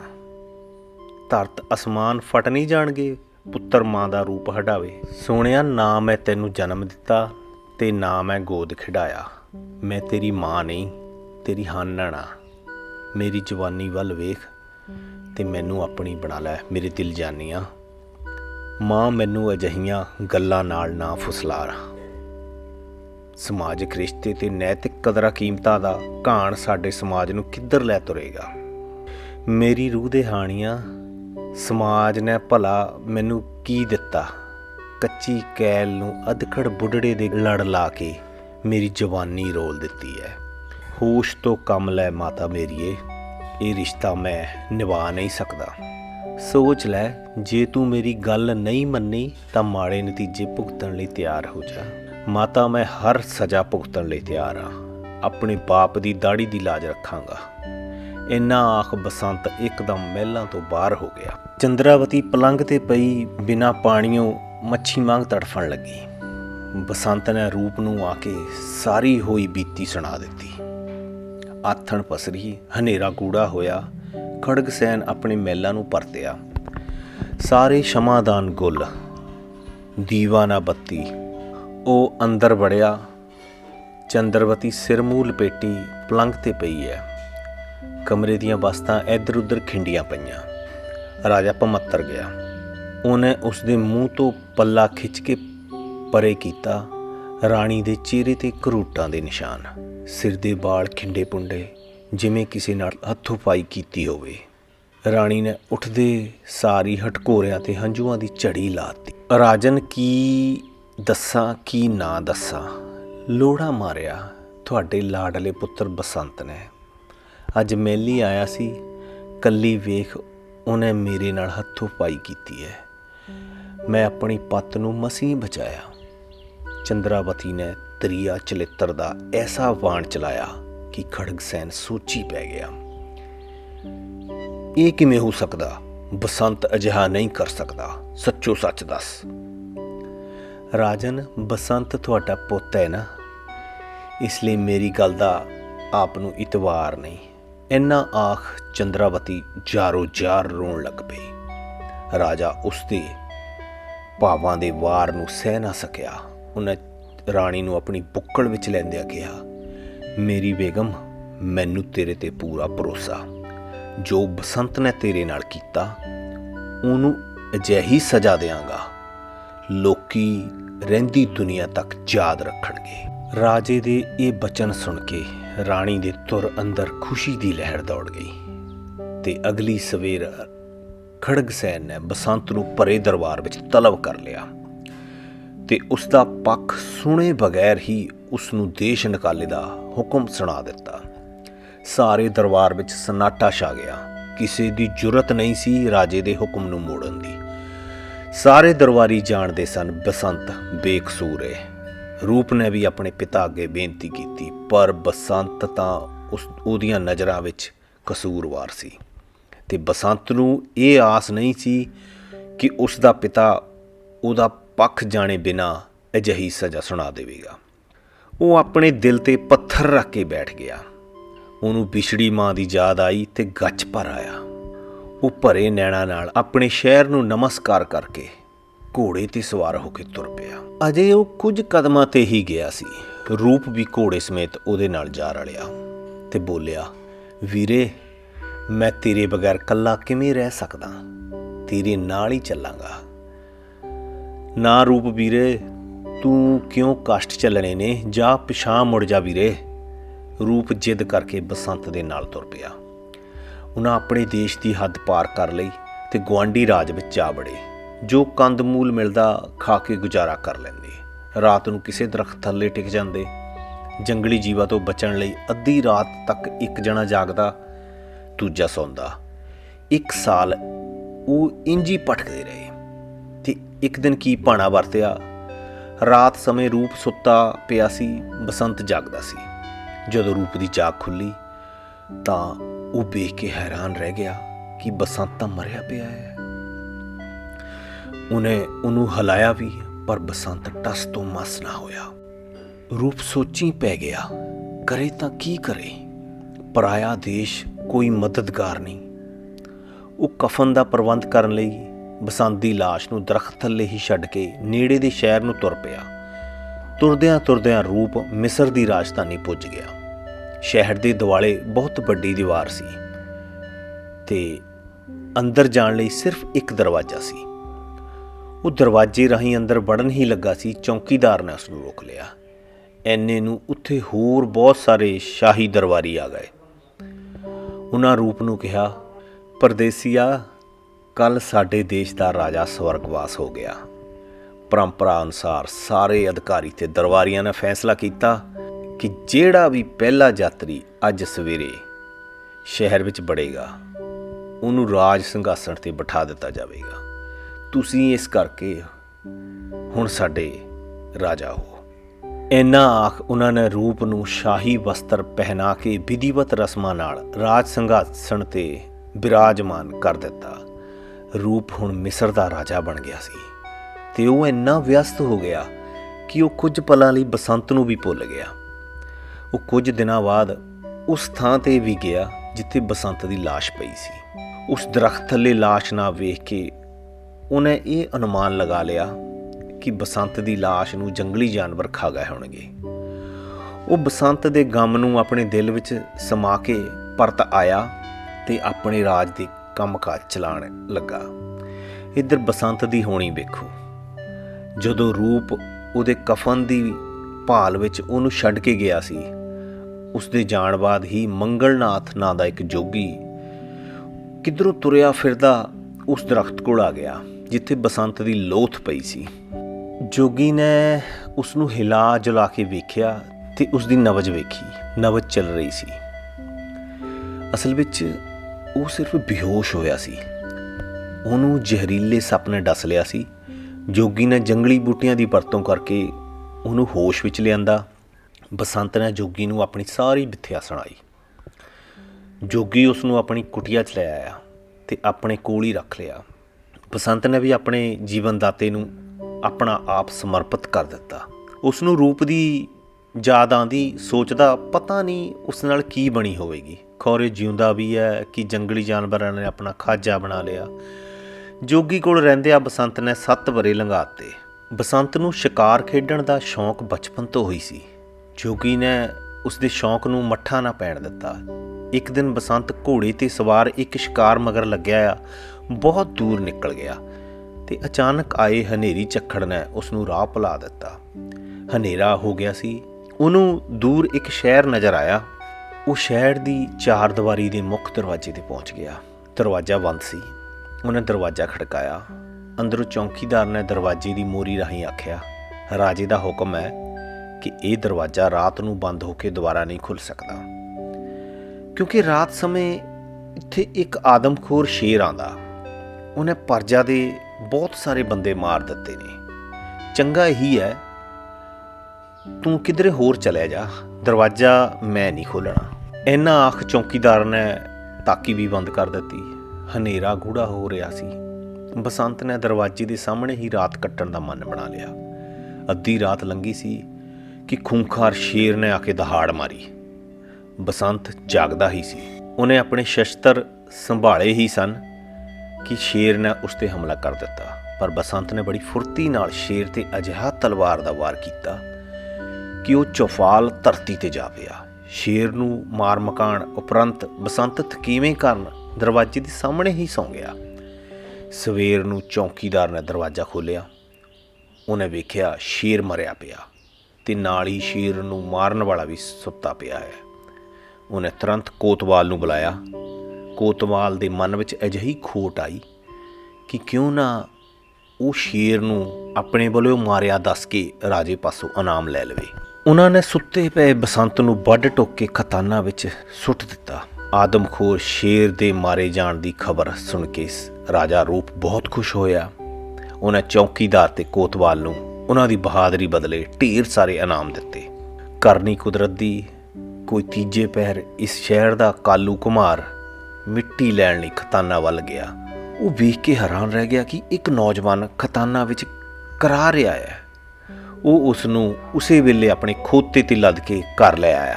ਧਰਤ ਅਸਮਾਨ ਫਟ ਨਹੀਂ ਜਾਣਗੇ, ਪੁੱਤਰ ਮਾਂ ਦਾ ਰੂਪ ਹਟਾਵੇ। ਸੋਹਣਿਆ, ਨਾ ਮੈਂ ਤੈਨੂੰ ਜਨਮ ਦਿੱਤਾ ਤੇ ਨਾ ਮੈਂ ਗੋਦ ਖਿਡਾਇਆ। ਮੈਂ ਤੇਰੀ ਮਾਂ ਨਹੀਂ, ਤੇਰੀ ਹਾਨਣਾ ਮੇਰੀ ਜਵਾਨੀ ਵੱਲ ਵੇਖ ਤੇ ਮੈਨੂੰ ਆਪਣੀ ਬਣਾ ਲੈ, ਮੇਰੇ ਦਿਲ ਜਾਨੀਆਂ। ਮਾਂ ਮੈਨੂੰ ਅਜਹੀਆਂ ਗੱਲਾਂ ਨਾਲ ਨਾ ਫੁਸਲਾ ਸਮਾਜਿਕ ਰਿਸ਼ਤੇ ਤੇ ਨੈਤਿਕ ਕਦਰਾਂ ਕੀਮਤਾਂ ਦਾ ਘਾਣ ਸਾਡੇ ਸਮਾਜ ਨੂੰ ਕਿੱਧਰ ਲੈ ਤੁਰੇਗਾ? ਮੇਰੀ ਰੂਹ ਦੇ ਹਾਣੀਆਂ, ਸਮਾਜ ਨੇ ਭਲਾ ਮੈਨੂੰ ਕੀ ਦਿੱਤਾ? ਕੱਚੀ ਕੈਲ ਨੂੰ ਅਧਖੜ ਬੁੱਢੜੇ ਦੇ ਲੜ ਲਾ ਕੇ ਮੇਰੀ ਜਵਾਨੀ ਰੋਲ ਦਿੱਤੀ ਹੈ ਹੋਸ਼ ਤੋਂ ਕੰਮ ਲੈ ਮਾਤਾ ਮੇਰੀਏ, ਇਹ ਰਿਸ਼ਤਾ ਮੈਂ ਨਿਭਾ ਨਹੀਂ ਸਕਦਾ। ਸੋਚ ਲੈ, ਜੇ ਤੂੰ ਮੇਰੀ ਗੱਲ ਨਹੀਂ ਮੰਨੀ ਤਾਂ ਮਾੜੇ ਨਤੀਜੇ ਭੁਗਤਣ ਲਈ ਤਿਆਰ ਹੋ ਜਾ। ਮਾਤਾ, ਮੈਂ ਹਰ ਸਜ਼ਾ ਭੁਗਤਣ ਲਈ ਤਿਆਰ ਹਾਂ। ਆਪਣੇ ਬਾਪ ਦੀ ਦਾੜੀ ਦੀ ਲਾਜ ਰੱਖਾਂਗਾ। ਇੰਨਾ ਆਖ ਬਸੰਤ ਇੱਕਦਮ ਮਹਿਲਾਂ ਤੋਂ ਬਾਹਰ ਹੋ ਗਿਆ। ਚੰਦਰਾਵਤੀ ਪਲੰਗ ਤੇ ਪਈ ਬਿਨਾ ਪਾਣੀਓ ਮੱਛੀ ਵਾਂਗ ਤੜਫਣ ਲੱਗੀ। ਬਸੰਤ ਨੇ ਰੂਪ ਨੂੰ ਆ ਕੇ ਸਾਰੀ ਹੋਈ ਬੀਤੀ ਸੁਣਾ ਦਿੱਤੀ। ਆਥਣ ਪਸਰੀ, ਹਨੇਰਾ ਗੂੜਾ ਹੋਇਆ। ਖੜਗ ਸੈਨ ਆਪਣੇ ਮਹਿਲਾਂ ਨੂੰ ਪਰਤਿਆ। ਸਾਰੇ ਸ਼ਮਾਦਾਨ ਗੁੱਲ, ਦੀਵਾਨਾ ਬੱਤੀ ਉਹ ਅੰਦਰ ਵੜਿਆ, ਚੰਦਰਵਤੀ ਸਿਰ ਮੂੰਹ ਲਪੇਟੀ ਪਲੰਘ ਤੇ ਪਈ ਹੈ। ਕਮਰੇ ਦੀਆਂ ਵਸਤਾਂ ਇੱਧਰ ਉੱਧਰ ਖਿੰਡੀਆਂ ਪਈਆਂ। ਰਾਜਾ ਭਮੱਤਰ ਗਿਆ। ਉਹਨੇ ਉਸ ਦੇ ਮੂੰਹ ਤੋਂ ਪੱਲਾ ਖਿੱਚ ਕੇ ਪਰੇ ਕੀਤਾ, ਰਾਣੀ ਦੇ ਚਿਹਰੇ ਤੇ ਕਰੂਟਾਂ ਦੇ ਨਿਸ਼ਾਨ। ਸਿਰ ਦੇ ਵਾਲ ਖਿੰਡੇ ਪੁੰਡੇ, ਜਿਵੇਂ ਕਿਸੇ ਨਾਲ ਹੱਥੋਂ ਪਾਈ ਕੀਤੀ ਹੋਵੇ। ਰਾਣੀ ਨੇ ਉੱਠਦੇ ਸਾਰੀ ਹਟਕੋਰਿਆਂ ਤੇ ਹੰਝੂਆਂ ਦੀ ਝੜੀ ਲਾਤੀ। ਰਾਜਨ ਕੀ ਦੱਸਾਂ ਕੀ ਨਾ ਦੱਸਾਂ? ਲੋੜਾ ਮਾਰਿਆ ਤੁਹਾਡੇ ਲਾਡਲੇ ਪੁੱਤਰ ਬਸੰਤ ਨੇ। ਅੱਜ ਮੇਲੀ ਆਇਆ ਸੀ, ਕੱਲੀ ਵੇਖ ਉਹਨੇ ਮੇਰੇ ਨਾਲ ਹੱਥੋਂ ਪਾਈ ਕੀਤੀ ਹੈ ਮੈਂ ਆਪਣੀ ਪੱਤ ਨੂੰ ਮਸੀਂ ਬਚਾਇਆ। ਚੰਦਰਾਵਤੀ ਨੇ ਤਰੀਆ ਚਲਿੱਤਰ ਦਾ ਐਸਾ ਵਾਣ ਚਲਾਇਆ ਕਿ ਖੜਗ ਸੈਨ ਸੋਚੀ ਪੈ ਗਿਆ। ਇਹ ਕਿਵੇਂ ਹੋ ਸਕਦਾ? ਬਸੰਤ ਅਜਿਹਾ ਨਹੀਂ ਕਰ ਸਕਦਾ। ਸੱਚੋ ਸੱਚ ਦੱਸ। ਰਾਜਨ, ਬਸੰਤ ਤੁਹਾਡਾ ਪੁੱਤ ਹੈ ਨਾ? ਇਸ ਲਈ ਮੇਰੀ ਗੱਲ ਦਾ ਆਪ ਨੂੰ ਇਤਵਾਰ ਨਹੀਂ। ਇੰਨਾ ਆਖ ਚੰਦਰਾਵਤੀ ਜਾਰੋ ਜਾਰ ਰੋਣ ਲੱਗ ਪਈ। ਰਾਜਾ ਉਸ ਦੇ ਭਾਵਾਂ ਦੇ ਵਾਰ ਨੂੰ ਸਹਿ ਨਾ ਸਕਿਆ। ਉਹਨੇ ਰਾਣੀ ਨੂੰ ਆਪਣੀ ਬੁੱਕਲ ਵਿੱਚ ਲੈਂਦਿਆਂ ਕਿਹਾ, ਮੇਰੀ ਬੇਗਮ, ਮੈਨੂੰ ਤੇਰੇ ਤੇ ਪੂਰਾ ਭਰੋਸਾ। ਜੋ ਬਸੰਤ ਨੇ ਤੇਰੇ ਨਾਲ ਕੀਤਾ, ਉਹਨੂੰ ਅਜਿਹੀ ਸਜ਼ਾ ਦੇਵਾਂਗਾ ਲੋਕੀ ਰਹਿੰਦੀ ਦੁਨੀਆ ਤੱਕ ਯਾਦ ਰੱਖਣਗੇ। ਰਾਜੇ ਦੇ ਇਹ ਬਚਨ ਸੁਣ ਕੇ ਰਾਣੀ ਦੇ ਤੁਰ ਅੰਦਰ ਖੁਸ਼ੀ ਦੀ ਲਹਿਰ ਦੌੜ ਗਈ ਤੇ ਅਗਲੀ ਸਵੇਰ ਖੜਗਸੈਨ ਨੇ ਬਸੰਤ ਨੂੰ ਪਰੇ ਦਰਬਾਰ ਵਿੱਚ ਤਲਬ ਕਰ ਲਿਆ ਤੇ ਉਸ ਦਾ ਪੱਖ ਸੁਣੇ ਬਗੈਰ ਹੀ ਉਸ ਨੂੰ ਦੇਸ਼ ਨਿਕਾਲੇ ਦਾ ਹੁਕਮ ਸੁਣਾ ਦਿੱਤਾ। ਸਾਰੇ ਦਰਬਾਰ ਵਿੱਚ ਸਨਾਟਾ ਛਾ ਗਿਆ। ਕਿਸੇ ਦੀ ਜੁਰਤ ਨਹੀਂ ਸੀ ਰਾਜੇ ਦੇ ਹੁਕਮ ਨੂੰ ਮੋੜਨ ਦੀ। ਸਾਰੇ ਦਰਬਾਰੀ ਜਾਣਦੇ ਸਨ, ਬਸੰਤ ਬੇਕਸੂਰ ਹੈ ਰੂਪ ਨੇ ਵੀ ਆਪਣੇ ਪਿਤਾ ਅੱਗੇ ਬੇਨਤੀ ਕੀਤੀ, ਪਰ ਬਸੰਤ ਤਾਂ ਉਸ, ਉਹਦੀਆਂ ਨਜ਼ਰਾਂ ਵਿੱਚ ਕਸੂਰਵਾਰ ਸੀ। ਤੇ ਬਸੰਤ ਨੂੰ ਇਹ ਆਸ ਨਹੀਂ ਸੀ ਕਿ ਉਸ ਦਾ ਪਿਤਾ ਉਹਦਾ ਪੱਖ ਜਾਣੇ ਬਿਨਾ ਅਜਿਹੀ ਸਜ਼ਾ ਸੁਣਾ ਦੇਵੇਗਾ। ਉਹ ਆਪਣੇ ਦਿਲ ਤੇ ਪੱਥਰ ਰੱਖ ਕੇ ਬੈਠ ਗਿਆ। ਉਹਨੂੰ ਵਿਛੜੀ ਮਾਂ ਦੀ ਯਾਦ ਆਈ ਤੇ ਗੱਚ ਭਰ ਆਇਆ। ਉਹ ਭਰੇ ਨੈਣਾ ਨਾਲ ਆਪਣੇ ਸ਼ਹਿਰ ਨੂੰ ਨਮਸਕਾਰ ਕਰਕੇ ਘੋੜੇ ਤੇ ਸਵਾਰ ਹੋ ਕੇ ਤੁਰ ਪਿਆ। ਅਜੇ ਉਹ ਕੁਝ ਕਦਮਾਂ ਤੇ ਹੀ ਗਿਆ ਸੀ। ਰੂਪ ਵੀ ਘੋੜੇ ਸਮੇਤ ਉਹਦੇ ਨਾਲ ਜਾ ਰਲਿਆ ਤੇ ਬੋਲਿਆ, ਵੀਰੇ, ਮੈਂ ਤੇਰੇ ਬਗੈਰ ਕੱਲਾ ਕਿਵੇਂ ਰਹਿ ਸਕਦਾ? ਤੇਰੇ ਨਾਲ ਹੀ ਚੱਲਾਂਗਾ। ਨਾ ਰੂਪ ਵੀਰੇ, ਤੂੰ ਕਿਉਂ ਕਸ਼ਟ ਚੱਲਣੇ ਨੇ? ਜਾ ਪਿਛਾਂ ਮੁੜ ਜਾ ਵੀਰੇ। ਰੂਪ ਜਿੱਦ ਕਰਕੇ ਬਸੰਤ ਦੇ ਨਾਲ ਤੁਰ ਪਿਆ। ਉਹਨਾਂ ਆਪਣੇ ਦੇਸ਼ ਦੀ ਹੱਦ ਪਾਰ ਕਰ ਲਈ ਤੇ ਗਵਾਂਡੀ ਰਾਜ ਵਿੱਚ ਜਾ ਵੜੇ, ਜੋ ਕੰਦਮੂਲ ਮਿਲਦਾ ਖਾ ਕੇ ਗੁਜ਼ਾਰਾ ਕਰ ਲੈਂਦੇ। ਰਾਤ ਨੂੰ ਕਿਸੇ ਦਰਖਤ ਥੱਲੇ ਟਿਕ ਜਾਂਦੇ। ਜੰਗਲੀ ਜੀਵਾਂ ਤੋਂ ਬਚਣ ਲਈ ਅੱਧੀ ਰਾਤ ਤੱਕ ਇੱਕ ਜਣਾ ਜਾਗਦਾ, ਦੂਜਾ ਸੌਂਦਾ। ਇੱਕ ਸਾਲ ਉਹ ਇੰਜੀ ਭਟਕਦੇ ਰਹੇ ਤੇ ਇੱਕ ਦਿਨ ਕੀ ਪਾਣਾ ਵਰਤਿਆ? ਰਾਤ ਸਮੇਂ ਰੂਪ ਸੁੱਤਾ ਪਿਆ ਸੀ, ਬਸੰਤ ਜਾਗਦਾ ਸੀ। ਜਦੋਂ ਰੂਪ ਦੀ ਜਾਗ ਖੁੱਲੀ, ਤਾਂ ਉਹ ਵੇਖ ਕੇ ਹੈਰਾਨ ਰਹਿ ਗਿਆ ਕਿ ਬਸੰਤ ਤਾਂ ਮਰਿਆ ਪਿਆ ਹੈ। ਉਹਨੇ ਉਹਨੂੰ ਹਲਾਇਆ ਵੀ, ਪਰ ਬਸੰਤ ਟਸ ਤੋਂ ਮਸ ਨਾ ਹੋਇਆ। ਰੂਪ ਸੋਚੀ ਪੈ ਗਿਆ, ਕਰੇ ਤਾਂ ਕੀ ਕਰੇ? ਪਰਾਇਆ ਦੇਸ਼ ਕੋਈ ਮਦਦਗਾਰ ਨਹੀਂ। ਉਹ ਕਫਨ ਦਾ ਪ੍ਰਬੰਧ ਕਰਨ ਲਈ ਬਸੰਤ ਦੀ ਲਾਸ਼ ਨੂੰ ਦਰਖਤ ਥੱਲੇ ਹੀ ਛੱਡ ਕੇ ਨੇੜੇ ਦੇ ਸ਼ਹਿਰ ਨੂੰ ਤੁਰ ਪਿਆ। ਤੁਰਦਿਆਂ ਤੁਰਦਿਆਂ ਰੂਪ ਮਿਸਰ ਦੀ ਰਾਜਧਾਨੀ ਪੁੱਜ ਗਿਆ। ਸ਼ਹਿਰ ਦੇ ਦਿਵਾਲੇ ਬਹੁਤ ਵੱਡੀ ਦੀਵਾਰ ਸੀ ਤੇ ਅੰਦਰ ਜਾਣ ਲਈ ਸਿਰਫ ਇੱਕ ਦਰਵਾਜ਼ਾ ਸੀ। ਉਹ ਦਰਵਾਜ਼ੇ ਰਾਹੀਂ ਅੰਦਰ ਵੜਨ ਹੀ ਲੱਗਾ ਸੀ, ਚੌਕੀਦਾਰ ਨੇ ਉਸ ਨੂੰ ਰੋਕ ਲਿਆ। ਐਨੇ ਨੂੰ ਉੱਥੇ ਹੋਰ ਬਹੁਤ ਸਾਰੇ ਸ਼ਾਹੀ ਦਰਬਾਰੀ ਆ ਗਏ। ਉਹਨਾਂ ਰੂਪ ਨੂੰ ਕਿਹਾ, ਪਰਦੇਸੀਆ ਕੱਲ ਸਾਡੇ ਦੇਸ਼ ਦਾ ਰਾਜਾ ਸਵਰਗਵਾਸ ਹੋ ਗਿਆ। ਪਰੰਪਰਾ ਅਨੁਸਾਰ ਸਾਰੇ ਅਧਿਕਾਰੀ ਤੇ ਦਰਬਾਰੀਆਂ ਨੇ ਫੈਸਲਾ ਕੀਤਾ ਕਿ ਜਿਹੜਾ ਵੀ ਪਹਿਲਾ ਯਾਤਰੀ ਅੱਜ ਸਵੇਰੇ ਸ਼ਹਿਰ ਵਿੱਚ ਵੜੇਗਾ, ਉਹਨੂੰ ਰਾਜ ਸਿੰਘਾਸਣ ਤੇ ਬਿਠਾ ਦਿੱਤਾ ਜਾਵੇਗਾ। ਤੁਸੀਂ ਇਸ ਕਰਕੇ ਹੁਣ ਸਾਡੇ ਰਾਜਾ ਹੋ। ਇੰਨਾ ਆਖ ਉਹਨਾਂ ਨੇ ਰੂਪ ਨੂੰ ਸ਼ਾਹੀ ਵਸਤਰ ਪਹਿਨਾ ਕੇ ਵਿਧੀਵਤ ਰਸਮਾਂ ਨਾਲ ਰਾਜ ਸਿੰਘਾਸਣ ਤੇ ਬਿਰਾਜਮਾਨ ਕਰ ਦਿੱਤਾ। ਰੂਪ ਹੁਣ ਮਿਸਰ ਦਾ ਰਾਜਾ ਬਣ ਗਿਆ ਸੀ ਤੇ ਉਹ ਇੰਨਾ ਵਿਅਸਤ ਹੋ ਗਿਆ ਕਿ ਉਹ ਕੁਝ ਪਲਾਂ ਲਈ ਬਸੰਤ ਨੂੰ ਵੀ ਭੁੱਲ ਗਿਆ। ਉਹ ਕੁਝ ਦਿਨਾਂ ਬਾਅਦ ਉਸ ਥਾਂ ਤੇ ਵੀ ਗਿਆ ਜਿੱਥੇ ਬਸੰਤ ਦੀ ਲਾਸ਼ ਪਈ ਸੀ। ਉਸ ਦਰਖਤ ਥੱਲੇ ਲਾਸ਼ ਨਾ ਵੇਖ ਕੇ ਉਹਨੇ ਇਹ ਅਨੁਮਾਨ ਲਗਾ ਲਿਆ ਕਿ ਬਸੰਤ ਦੀ ਲਾਸ਼ ਨੂੰ ਜੰਗਲੀ ਜਾਨਵਰ ਖਾ ਗਏ ਹੋਣਗੇ। ਉਹ ਬਸੰਤ ਦੇ ਗਮ ਨੂੰ ਆਪਣੇ ਦਿਲ ਵਿੱਚ ਸਮਾ ਕੇ ਪਰਤ ਆਇਆ ਤੇ ਆਪਣੇ ਰਾਜ ਦੇ ਕੰਮਕਾਜ ਚਲਾਉਣ ਲੱਗਾ। ਇੱਧਰ ਬਸੰਤ ਦੀ ਹੋਣੀ ਵੇਖੋ। ਜਦੋਂ ਰੂਪ ਉਹਦੇ ਕਫਨ ਦੀ ਭਾਲ ਵਿੱਚ ਉਹਨੂੰ ਛੱਡ ਕੇ ਗਿਆ ਸੀ ਉਸ ਦੇ ਜਾਣ ਬਾਅਦ ਹੀ ਮੰਗਲਨਾਥ ਨਾਂ ਦਾ ਇੱਕ ਜੋਗੀ ਕਿਧਰੋਂ ਤੁਰਿਆ ਫਿਰਦਾ ਉਸ ਦਰਖਤ ਕੋਲ ਆ ਗਿਆ, ਜਿੱਥੇ ਬਸੰਤ ਦੀ ਲੋਥ ਪਈ ਸੀ। ਜੋਗੀ ਨੇ ਉਸ ਨੂੰ ਹਿਲਾ ਜਲਾ ਕੇ ਵੇਖਿਆ ਤੇ ਉਸ ਦੀ ਨਬਜ ਵੇਖੀ, ਨਵਜ ਚੱਲ ਰਹੀ ਸੀ। ਅਸਲ ਵਿੱਚ ਉਹ ਸਿਰਫ ਬੇਹੋਸ਼ ਹੋਇਆ ਸੀ। ਉਹਨੂੰ ਜ਼ਹਿਰੀਲੇ ਸੱਪ ਨੇ ਡਸ ਲਿਆ ਸੀ। ਜੋਗੀ ਨੇ ਜੰਗਲੀ ਬੂਟਿਆਂ ਦੀ ਵਰਤੋਂ ਕਰਕੇ ਉਹਨੂੰ ਹੋਸ਼ ਵਿੱਚ ਲਿਆਂਦਾ। ਬਸੰਤ ਨੇ ਜੋਗੀ ਨੂੰ ਆਪਣੀ ਸਾਰੀ ਮਿੱਥਿਆ ਸੁਣਾਈ। ਜੋਗੀ ਉਸ ਨੂੰ ਆਪਣੀ ਕੁਟੀਆ 'ਚ ਲੈ ਆਇਆ ਤੇ ਆਪਣੇ ਕੋਲ ਹੀ ਰੱਖ ਲਿਆ। ਬਸੰਤ ਨੇ ਵੀ ਆਪਣੇ ਜੀਵਨ ਦਾਤੇ ਨੂੰ ਆਪਣਾ ਆਪ ਸਮਰਪਿਤ ਕਰ ਦਿੱਤਾ। ਉਸ ਨੂੰ ਰੂਪ ਦੀ ਯਾਦ ਆਂਦੀ ਸੋਚਦਾ ਪਤਾ ਨਹੀਂ ਉਸ ਨਾਲ ਕੀ ਬਣੀ ਹੋਵੇਗੀ। ਖੌਰੇ ਜਿਉਂਦਾ ਵੀ ਹੈ ਕਿ ਜੰਗਲੀ ਜਾਨਵਰਾਂ ਨੇ ਆਪਣਾ ਖਾਜਾ ਬਣਾ ਲਿਆ। ਜੋਗੀ ਕੋਲ ਰਹਿੰਦਿਆਂ ਬਸੰਤ ਨੇ 7 ਵਰੇ ਲੰਘਾਤੇ ਬਸੰਤ ਨੂੰ ਸ਼ਿਕਾਰ ਖੇਡਣ ਦਾ ਸ਼ੌਂਕ ਬਚਪਨ ਤੋਂ ਹੋਈ ਸੀ। ਜੋਗੀ ਨੇ ਉਸ ਦੇ ਸ਼ੌਂਕ ਨੂੰ ਮੱਠਾ ਨਾ ਪੈਣ ਦਿੱਤਾ। ਇੱਕ ਦਿਨ ਬਸੰਤ ਘੋੜੇ ਤੇ ਸਵਾਰ ਇੱਕ ਸ਼ਿਕਾਰ ਮਗਰ ਲੱਗਿਆ ਆ, ਬਹੁਤ ਦੂਰ ਨਿਕਲ ਗਿਆ ਤੇ ਅਚਾਨਕ ਆਏ ਹਨੇਰੀ ਝੱਖੜ ਨੇ ਉਸ ਨੂੰ ਰਾਹ ਭੁਲਾ ਦਿੱਤਾ। ਹਨੇਰਾ ਹੋ ਗਿਆ ਸੀ। ਉਹਨੂੰ ਦੂਰ ਇੱਕ ਸ਼ਹਿਰ ਨਜ਼ਰ ਆਇਆ। ਉਹ ਸ਼ਹਿਰ ਦੀ ਚਾਰ ਦੀਵਾਰੀ ਦੇ ਮੁੱਖ ਦਰਵਾਜ਼ੇ ਤੇ ਪਹੁੰਚ ਗਿਆ। ਦਰਵਾਜ਼ਾ ਬੰਦ ਸੀ। ਉਹਨੇ ਦਰਵਾਜ਼ਾ ਖੜਕਾਇਆ। ਅੰਦਰੋਂ ਚੌਂਕੀਦਾਰ ਨੇ ਦਰਵਾਜ਼ੇ ਦੀ ਮੋਰੀ ਰਾਹੀਂ ਆਖਿਆ, ਰਾਜੇ ਦਾ ਹੁਕਮ ਹੈ ਕਿ ਇਹ ਦਰਵਾਜ਼ਾ ਰਾਤ ਨੂੰ ਬੰਦ ਹੋ ਕੇ ਦੁਬਾਰਾ ਨਹੀਂ ਖੁੱਲ ਸਕਦਾ। ਕਿਉਂਕਿ ਰਾਤ ਸਮੇਂ ਇੱਥੇ ਇੱਕ ਆਦਮਖੋਰ ਸ਼ੇਰ ਆਂਦਾ ਉਹਨੇ ਪਰਜਾ ਦੇ ਬਹੁਤ ਸਾਰੇ ਬੰਦੇ ਮਾਰ ਦਿੱਤੇ ਨੇ। ਚੰਗਾ ਇਹੀ ਹੈ, ਤੂੰ ਕਿਧਰੇ ਹੋਰ ਚਲਿਆ ਜਾ। ਦਰਵਾਜ਼ਾ ਮੈਂ ਨਹੀਂ ਖੋਲਣਾ ਇਹਨਾਂ ਆਖ ਚੌਕੀਦਾਰ ਨੇ ਤਾਕੀ ਵੀ ਬੰਦ ਕਰ ਦਿੱਤੀ। ਹਨੇਰਾ ਗੂੜਾ ਹੋ ਰਿਹਾ ਸੀ। ਬਸੰਤ ਨੇ ਦਰਵਾਜ਼ੇ ਦੇ ਸਾਹਮਣੇ ਹੀ ਰਾਤ ਕੱਟਣ ਦਾ ਮਨ ਬਣਾ ਲਿਆ। ਅੱਧੀ ਰਾਤ ਲੰਗੀ ਸੀ। ਕਿ ਖੂੰਖਾਰ ਸ਼ੇਰ ਨੇ ਆ ਕੇ ਦਹਾੜ ਮਾਰੀ। ਬਸੰਤ ਜਾਗਦਾ ਹੀ ਸੀ। ਉਹਨੇ ਆਪਣੇ ਸ਼ਸਤਰ ਸੰਭਾਲੇ ਹੀ ਸਨ ਕਿ ਸ਼ੇਰ ਨੇ ਉਸ ਤੇ ਹਮਲਾ ਕਰ ਦਿੱਤਾ। ਪਰ ਬਸੰਤ ਨੇ ਬੜੀ ਫੁਰਤੀ ਨਾਲ ਸ਼ੇਰ ਤੇ ਅਜਿਹਾ ਤਲਵਾਰ ਦਾ ਵਾਰ ਕੀਤਾ ਕਿ ਉਹ ਚੌਫਾਲ ਧਰਤੀ ਤੇ ਜਾ ਪਿਆ। ਸ਼ੇਰ ਨੂੰ ਮਾਰ ਮਕਾਨ ਉਪਰੰਤ ਬਸੰਤ ਥਕੀਵੇਂ ਕਰਨ ਦਰਵਾਜ਼ੇ ਦੇ ਸਾਹਮਣੇ ਹੀ ਸੌਂ ਗਿਆ। ਸਵੇਰ ਨੂੰ ਚੌਕੀਦਾਰ ਨੇ ਦਰਵਾਜ਼ਾ ਖੋਲ੍ਹਿਆ। ਉਹਨੇ ਵੇਖਿਆ ਸ਼ੇਰ ਮਰਿਆ ਪਿਆ। ਤੇ ਨਾਲ ਹੀ ਸ਼ੇਰ ਨੂੰ ਮਾਰਨ ਵਾਲਾ ਵੀ ਸੁੱਤਾ ਪਿਆ ਹੈ। ਉਹਨੇ ਤੁਰੰਤ ਕੋਤਵਾਲ ਨੂੰ ਬੁਲਾਇਆ। ਕੋਤਵਾਲ ਦੇ ਮਨ ਵਿੱਚ ਅਜਿਹੀ ਖੋਟ ਆਈ ਕਿ ਕਿਉਂ ਨਾ ਉਹ ਸ਼ੇਰ ਨੂੰ ਆਪਣੇ ਵੱਲੋਂ ਮਾਰਿਆ ਦੱਸ ਕੇ ਰਾਜੇ ਪਾਸੋਂ ਇਨਾਮ ਲੈ ਲਵੇ। ਉਹਨਾਂ ਨੇ ਸੁੱਤੇ ਪਏ ਬਸੰਤ ਨੂੰ ਵੱਢ ਟੋਕ ਕੇ ਖਤਾਨਾ ਵਿੱਚ ਸੁੱਟ ਦਿੱਤਾ। ਆਦਮਖੋਰ ਸ਼ੇਰ ਦੇ ਮਾਰੇ ਜਾਣ ਦੀ ਖਬਰ ਸੁਣ ਕੇ ਰਾਜਾ ਰੂਪ ਬਹੁਤ ਖੁਸ਼ ਹੋਇਆ। ਉਹਨਾਂ ਚੌਕੀਦਾਰ ਤੇ ਕੋਤਵਾਲ ਨੂੰ ਉਹਨਾਂ ਦੀ ਬਹਾਦਰੀ ਬਦਲੇ ਢੇਰ ਸਾਰੇ ਇਨਾਮ ਦਿੱਤੇ। ਕਰਨੀ ਕੁਦਰਤ ਦੀ ਕੋਈ ਤੀਜੇ ਪਹਿਰ ਇਸ ਸ਼ਹਿਰ ਦਾ ਕਾਲੂ ਕੁਮਾਰ ਮਿੱਟੀ ਲੈਣ ਲਈ ਖਤਾਨਾ ਵੱਲ ਗਿਆ। ਉਹ ਵੇਖ ਕੇ ਹੈਰਾਨ ਰਹਿ ਗਿਆ ਕਿ ਇੱਕ ਨੌਜਵਾਨ ਖਤਾਨਾ ਵਿੱਚ ਕਰਾ ਰਿਹਾ ਹੈ। ਉਹ ਉਸ ਨੂੰ ਉਸੇ ਵੇਲੇ ਆਪਣੇ ਖੋਤੇ ਤੇ ਲੱਦ ਕੇ ਘਰ ਲੈ ਆਇਆ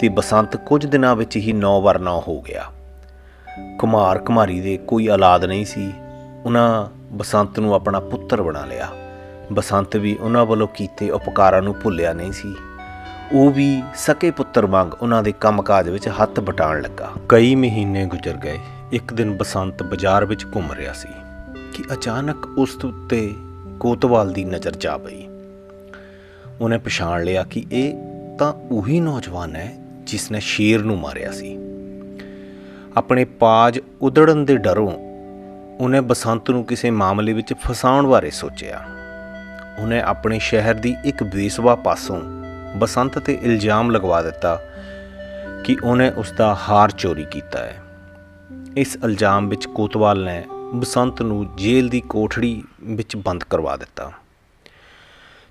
ਤੇ ਬਸੰਤ ਕੁਝ ਦਿਨਾਂ ਵਿੱਚ ਹੀ ਨੌ ਵਰ ਨੌ ਹੋ ਗਿਆ। ਕੁਮਾਰ ਕੁਮਾਰੀ ਦੇ ਕੋਈ ਔਲਾਦ ਨਹੀਂ ਸੀ। ਉਹਨਾਂ ਬਸੰਤ ਨੂੰ ਆਪਣਾ ਪੁੱਤਰ ਬਣਾ ਲਿਆ। ਬਸੰਤ ਵੀ ਉਹਨਾਂ ਵੱਲੋਂ ਕੀਤੇ ਉਪਕਾਰਾਂ ਨੂੰ ਭੁੱਲਿਆ ਨਹੀਂ ਸੀ। ਉਹ ਵੀ ਸਕੇ ਪੁੱਤਰ ਵਾਂਗ ਉਹਨਾਂ ਦੇ ਕੰਮਕਾਜ ਵਿੱਚ ਹੱਥ ਬਟਾਉਣ ਲੱਗਾ। ਕਈ ਮਹੀਨੇ ਗੁਜ਼ਰ ਗਏ, ਇੱਕ ਦਿਨ ਬਸੰਤ ਬਾਜ਼ਾਰ ਵਿੱਚ ਘੁੰਮ ਰਿਹਾ ਸੀ ਕਿ ਅਚਾਨਕ ਉਸ ਉੱਤੇ ਕੋਤਵਾਲ ਦੀ ਨਜ਼ਰ ਜਾ ਪਈ। ਉਹਨੇ ਪਛਾਣ ਲਿਆ ਕਿ ਇਹ ਤਾਂ ਉਹੀ ਨੌਜਵਾਨ ਹੈ ਜਿਸ ਨੇ ਸ਼ੇਰ ਨੂੰ ਮਾਰਿਆ ਸੀ। ਆਪਣੇ ਪਾਜ ਉਧੜਨ ਦੇ ਡਰੋਂ ਉਹਨੇ ਬਸੰਤ ਨੂੰ ਕਿਸੇ ਮਾਮਲੇ ਵਿੱਚ ਫਸਾਉਣ ਬਾਰੇ ਸੋਚਿਆ। ਉਹਨੇ ਆਪਣੇ ਸ਼ਹਿਰ ਦੀ ਇੱਕ ਬੇਸਵਾ ਪਾਸੋਂ ਬਸੰਤ ਤੇ ਇਲਜ਼ਾਮ ਲਗਵਾ ਦਿੱਤਾ ਕਿ ਉਹਨੇ ਉਸ ਦਾ ਹਾਰ ਚੋਰੀ ਕੀਤਾ ਹੈ। ਇਸ ਇਲਜ਼ਾਮ ਵਿੱਚ ਕੋਤਵਾਲ ਨੇ ਬਸੰਤ ਨੂੰ ਜੇਲ੍ਹ ਦੀ ਕੋਠੜੀ ਵਿੱਚ ਬੰਦ ਕਰਵਾ ਦਿੱਤਾ।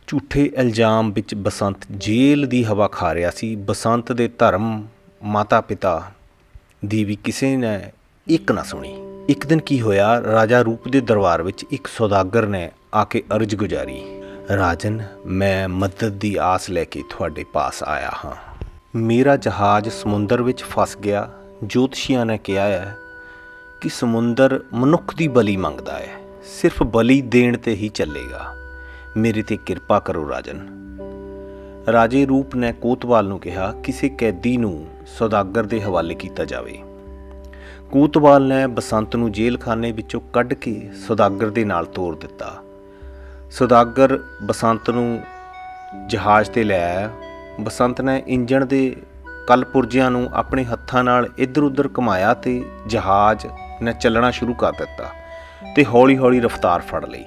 ਝੂਠੇ ਇਲਜ਼ਾਮ ਵਿੱਚ ਬਸੰਤ ਜੇਲ੍ਹ ਦੀ ਹਵਾ ਖਾ ਰਿਹਾ ਸੀ। ਬਸੰਤ ਦੇ ਧਰਮ ਮਾਤਾ ਪਿਤਾ ਦੀ ਵੀ ਕਿਸੇ ਨੇ ਇੱਕ ਨਾ ਸੁਣੀ। ਇੱਕ ਦਿਨ ਕੀ ਹੋਇਆ? ਰਾਜਾ ਰੂਪ ਦੇ ਦਰਬਾਰ ਵਿੱਚ ਇੱਕ ਸੌਦਾਗਰ ਨੇ ਆ ਕੇ ਅਰਜ਼ ਗੁਜ਼ਾਰੀ। ਰਾਜਨ, ਮੈਂ ਮਦਦ ਦੀ ਆਸ ਲੈ ਕੇ ਤੁਹਾਡੇ ਪਾਸ ਆਇਆ ਹਾਂ। ਮੇਰਾ ਜਹਾਜ਼ ਸਮੁੰਦਰ ਵਿੱਚ ਫਸ ਗਿਆ। ਜੋਤਸ਼ੀਆਂ ਨੇ ਕਿਹਾ ਹੈ ਕਿ ਸਮੁੰਦਰ ਮਨੁੱਖ ਦੀ ਬਲੀ ਮੰਗਦਾ ਹੈ। ਸਿਰਫ ਬਲੀ ਦੇਣ ਤੇ ਹੀ ਚੱਲੇਗਾ। ਮੇਰੇ ਤੇ ਕਿਰਪਾ ਕਰੋ ਰਾਜਨ। ਰਾਜੇ ਰੂਪ ਨੇ ਕੋਤਵਾਲ ਨੂੰ ਕਿਹਾ, ਕਿਸੇ ਕੈਦੀ ਨੂੰ ਸੌਦਾਗਰ ਦੇ ਹਵਾਲੇ ਕੀਤਾ ਜਾਵੇ। ਕੋਤਵਾਲ ਨੇ ਬਸੰਤ ਨੂੰ ਜੇਲ੍ਹਖਾਨੇ ਵਿੱਚੋਂ ਕੱਢ ਕੇ ਸੌਦਾਗਰ ਦੇ ਨਾਲ ਤੋਰ ਦਿੱਤਾ। ਸੌਦਾਗਰ ਬਸੰਤ ਨੂੰ ਜਹਾਜ਼ ਤੇ ਲੈ ਆਇਆ। ਬਸੰਤ ਨੇ ਇੰਜਣ ਦੇ ਕਲਪੁਰਜਿਆਂ ਨੂੰ ਆਪਣੇ ਹੱਥਾਂ ਨਾਲ ਇੱਧਰ-ਉੱਧਰ ਘੁਮਾਇਆ ਤੇ ਜਹਾਜ਼ ਨੇ ਚੱਲਣਾ ਸ਼ੁਰੂ ਕਰ ਦਿੱਤਾ ਤੇ ਹੌਲੀ-ਹੌਲੀ ਰਫ਼ਤਾਰ ਫੜ ਲਈ।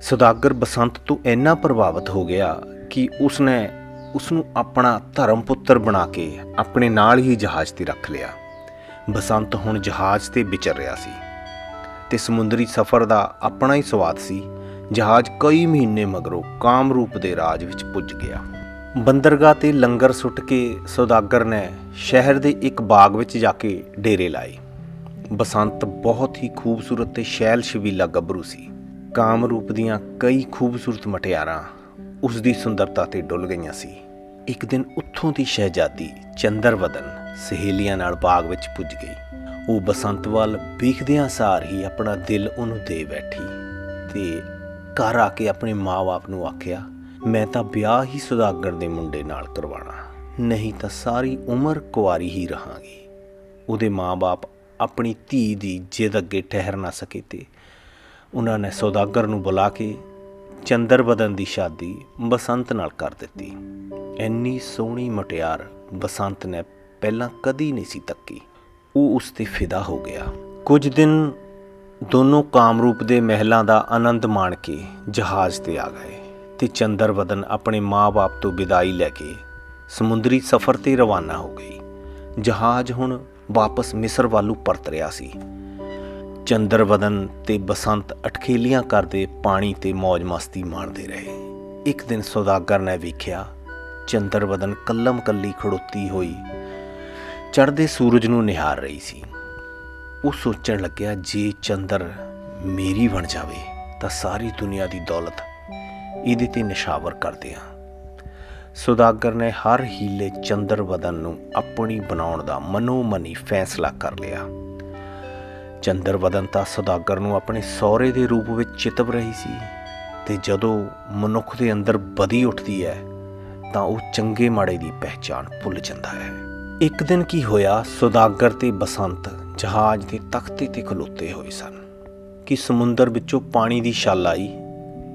ਸੌਦਾਗਰ ਬਸੰਤ ਤੋਂ ਇੰਨਾ ਪ੍ਰਭਾਵਿਤ ਹੋ ਗਿਆ ਕਿ ਉਸਨੇ ਉਸ ਨੂੰ ਆਪਣਾ ਧਰਮ ਪੁੱਤਰ ਬਣਾ ਕੇ ਆਪਣੇ ਨਾਲ ਹੀ ਜਹਾਜ਼ ਤੇ ਰੱਖ ਲਿਆ। ਬਸੰਤ ਹੁਣ ਜਹਾਜ਼ ਤੇ ਵਿਚਰ ਰਿਹਾ ਸੀ ਤੇ ਸਮੁੰਦਰੀ ਸਫ਼ਰ ਦਾ ਆਪਣਾ ਹੀ ਸਵਾਦ ਸੀ। ਜਹਾਜ਼ ਕਈ ਮਹੀਨੇ ਮਗਰੋਂ ਕਾਮਰੂਪ ਦੇ ਰਾਜ ਵਿੱਚ ਪੁੱਜ ਗਿਆ। ਬੰਦਰਗਾਹ ਤੇ ਲੰਗਰ ਸੁੱਟ ਕੇ ਸੌਦਾਗਰ ਨੇ ਸ਼ਹਿਰ ਦੇ ਇੱਕ ਬਾਗ ਵਿੱਚ ਜਾ ਕੇ ਡੇਰੇ ਲਾਏ। ਬਸੰਤ ਬਹੁਤ ਹੀ ਖੂਬਸੂਰਤ ਤੇ ਸ਼ੈਲ ਸ਼ਵੀਲਾ ਗੱਭਰੂ ਸੀ। ਕਾਮਰੂਪ ਦੀਆਂ ਕਈ ਖੂਬਸੂਰਤ ਮਟਿਆਰਾਂ ਉਸ ਦੀ ਸੁੰਦਰਤਾ ਤੇ ਡੁੱਲ ਗਈਆਂ ਸੀ। ਇੱਕ ਦਿਨ ਉੱਥੋਂ ਦੀ ਸ਼ਹਿਜ਼ਾਦੀ ਚੰਦਰਵਦਨ ਸਹੇਲੀਆਂ ਨਾਲ ਬਾਗ ਵਿੱਚ ਪੁੱਜ ਗਈ। ਉਹ ਬਸੰਤ ਵੱਲ ਵੇਖਦਿਆਂ ਸਾਰ ਹੀ ਆਪਣਾ ਦਿਲ ਉਹਨੂੰ ਦੇ ਬੈਠੀ ਤੇ ਘਰ ਆ ਕੇ ਆਪਣੇ ਮਾਂ-ਬਾਪ ਨੂੰ ਆਖਿਆ, ਮੈਂ ਤਾਂ ਵਿਆਹ ਹੀ ਸੁਦਾਗਰ ਦੇ ਮੁੰਡੇ ਨਾਲ ਕਰਵਾਉਣਾ, ਨਹੀਂ ਤਾਂ ਸਾਰੀ ਉਮਰ ਕੁਆਰੀ ਹੀ ਰਹਾਂਗੀ। ਉਹਦੇ ਮਾਂ-ਬਾਪ ਆਪਣੀ ਧੀ ਦੀ ਜਿੱਦ ਅੱਗੇ ਠਹਿਰ ਨਾ ਸਕੇ ਤੇ ਉਹਨਾਂ ਨੇ ਸੌਦਾਗਰ ਨੂੰ ਬੁਲਾ ਕੇ ਚੰਦਰ ਚੰਦਰਬਦਨ ਦੀ ਸ਼ਾਦੀ ਬਸੰਤ ਨਾਲ ਕਰ ਦਿੱਤੀ। ਇੰਨੀ ਸੋਹਣੀ ਮਟਿਆਰ ਬਸੰਤ ਨੇ ਪਹਿਲਾਂ ਕਦੀ ਨਹੀਂ ਸੀ ਤੱਕੀ। ਉਹ ਉਸ ਤੇ ਫਿਦਾ ਹੋ ਗਿਆ। ਕੁਝ ਦਿਨ ਦੋਨੋਂ ਕਾਮਰੂਪ ਦੇ ਮਹਿਲਾਂ ਦਾ ਆਨੰਦ ਮਾਣ ਕੇ ਜਹਾਜ਼ ਤੇ ਆ ਗਏ ਤੇ ਚੰਦਰਬਦਨ ਆਪਣੇ ਮਾਂ-ਬਾਪ ਤੋਂ ਵਿਦਾਈ ਲੈ ਕੇ ਸਮੁੰਦਰੀ ਸਫ਼ਰ ਤੇ ਰਵਾਨਾ ਹੋ ਗਈ। ਜਹਾਜ਼ ਹੁਣ ਵਾਪਸ ਮਿਸਰ ਵੱਲੋਂ ਪਰਤ ਰਿਹਾ ਸੀ। ਚੰਦਰਵਦਨ ਤੇ ਬਸੰਤ ਅਟਖੇਲੀਆਂ ਕਰਦੇ ਪਾਣੀ ਤੇ ਮौज-ਮਸਤੀ ਮਾਣਦੇ ਰਹੇ। ਇੱਕ ਦਿਨ ਸੌਦਾਗਰ ਨੇ ਵੇਖਿਆ ਚੰਦਰਵਦਨ ਕੱਲਮ ਕੱਲੀ ਖੜੋਤੀ ਹੋਈ ਚੜ੍ਹਦੇ ਸੂਰਜ ਨੂੰ ਨਿਹਾਰ ਰਹੀ ਸੀ। ਉਹ ਸੋਚਣ ਲੱਗਿਆ, ਜੇ ਚੰਦਰ ਮੇਰੀ ਬਣ ਜਾਵੇ ਤਾਂ ਸਾਰੀ ਦੁਨੀਆ ਦੀ ਦੌਲਤ ਇਹਦੇ ਤੇ ਨਿਸ਼ਾਵਰ ਕਰ ਦਿਆਂ। ਸੌਦਾਗਰ ਨੇ ਹਰ ਹੀਲੇ ਚੰਦਰ ਚੰਦਰਵਦਨ ਨੂੰ ਆਪਣੀ ਬਣਾਉਣ ਦਾ ਮਨੋਮਨੀ ਫੈਸਲਾ ਕਰ ਲਿਆ। ਚੰਦਰ ਚੰਦਰਵਦਨ ਤਾਂ ਸੌਦਾਗਰ ਨੂੰ ਆਪਣੇ ਸਹੁਰੇ ਦੇ ਰੂਪ ਵਿੱਚ ਚਿਤਵ ਰਹੀ ਸੀ ਤੇ ਜਦੋਂ ਮਨੁੱਖ ਦੇ ਅੰਦਰ ਬਦੀ ਉੱਠਦੀ ਹੈ ਤਾਂ ਉਹ ਚੰਗੇ ਮਾੜੇ ਦੀ ਪਹਿਚਾਣ ਭੁੱਲ ਜਾਂਦਾ ਹੈ। ਇੱਕ ਦਿਨ ਕੀ ਹੋਇਆ, ਸੁਦਾਗਰ ਤੇ ਬਸੰਤ ਜਹਾਜ਼ ਦੇ ਤਖਤੇ ਤੇ ਖਲੋਤੇ ਹੋਏ ਸਨ ਕਿ ਸਮੁੰਦਰ ਵਿੱਚੋਂ ਪਾਣੀ ਦੀ ਛਾਲ ਆਈ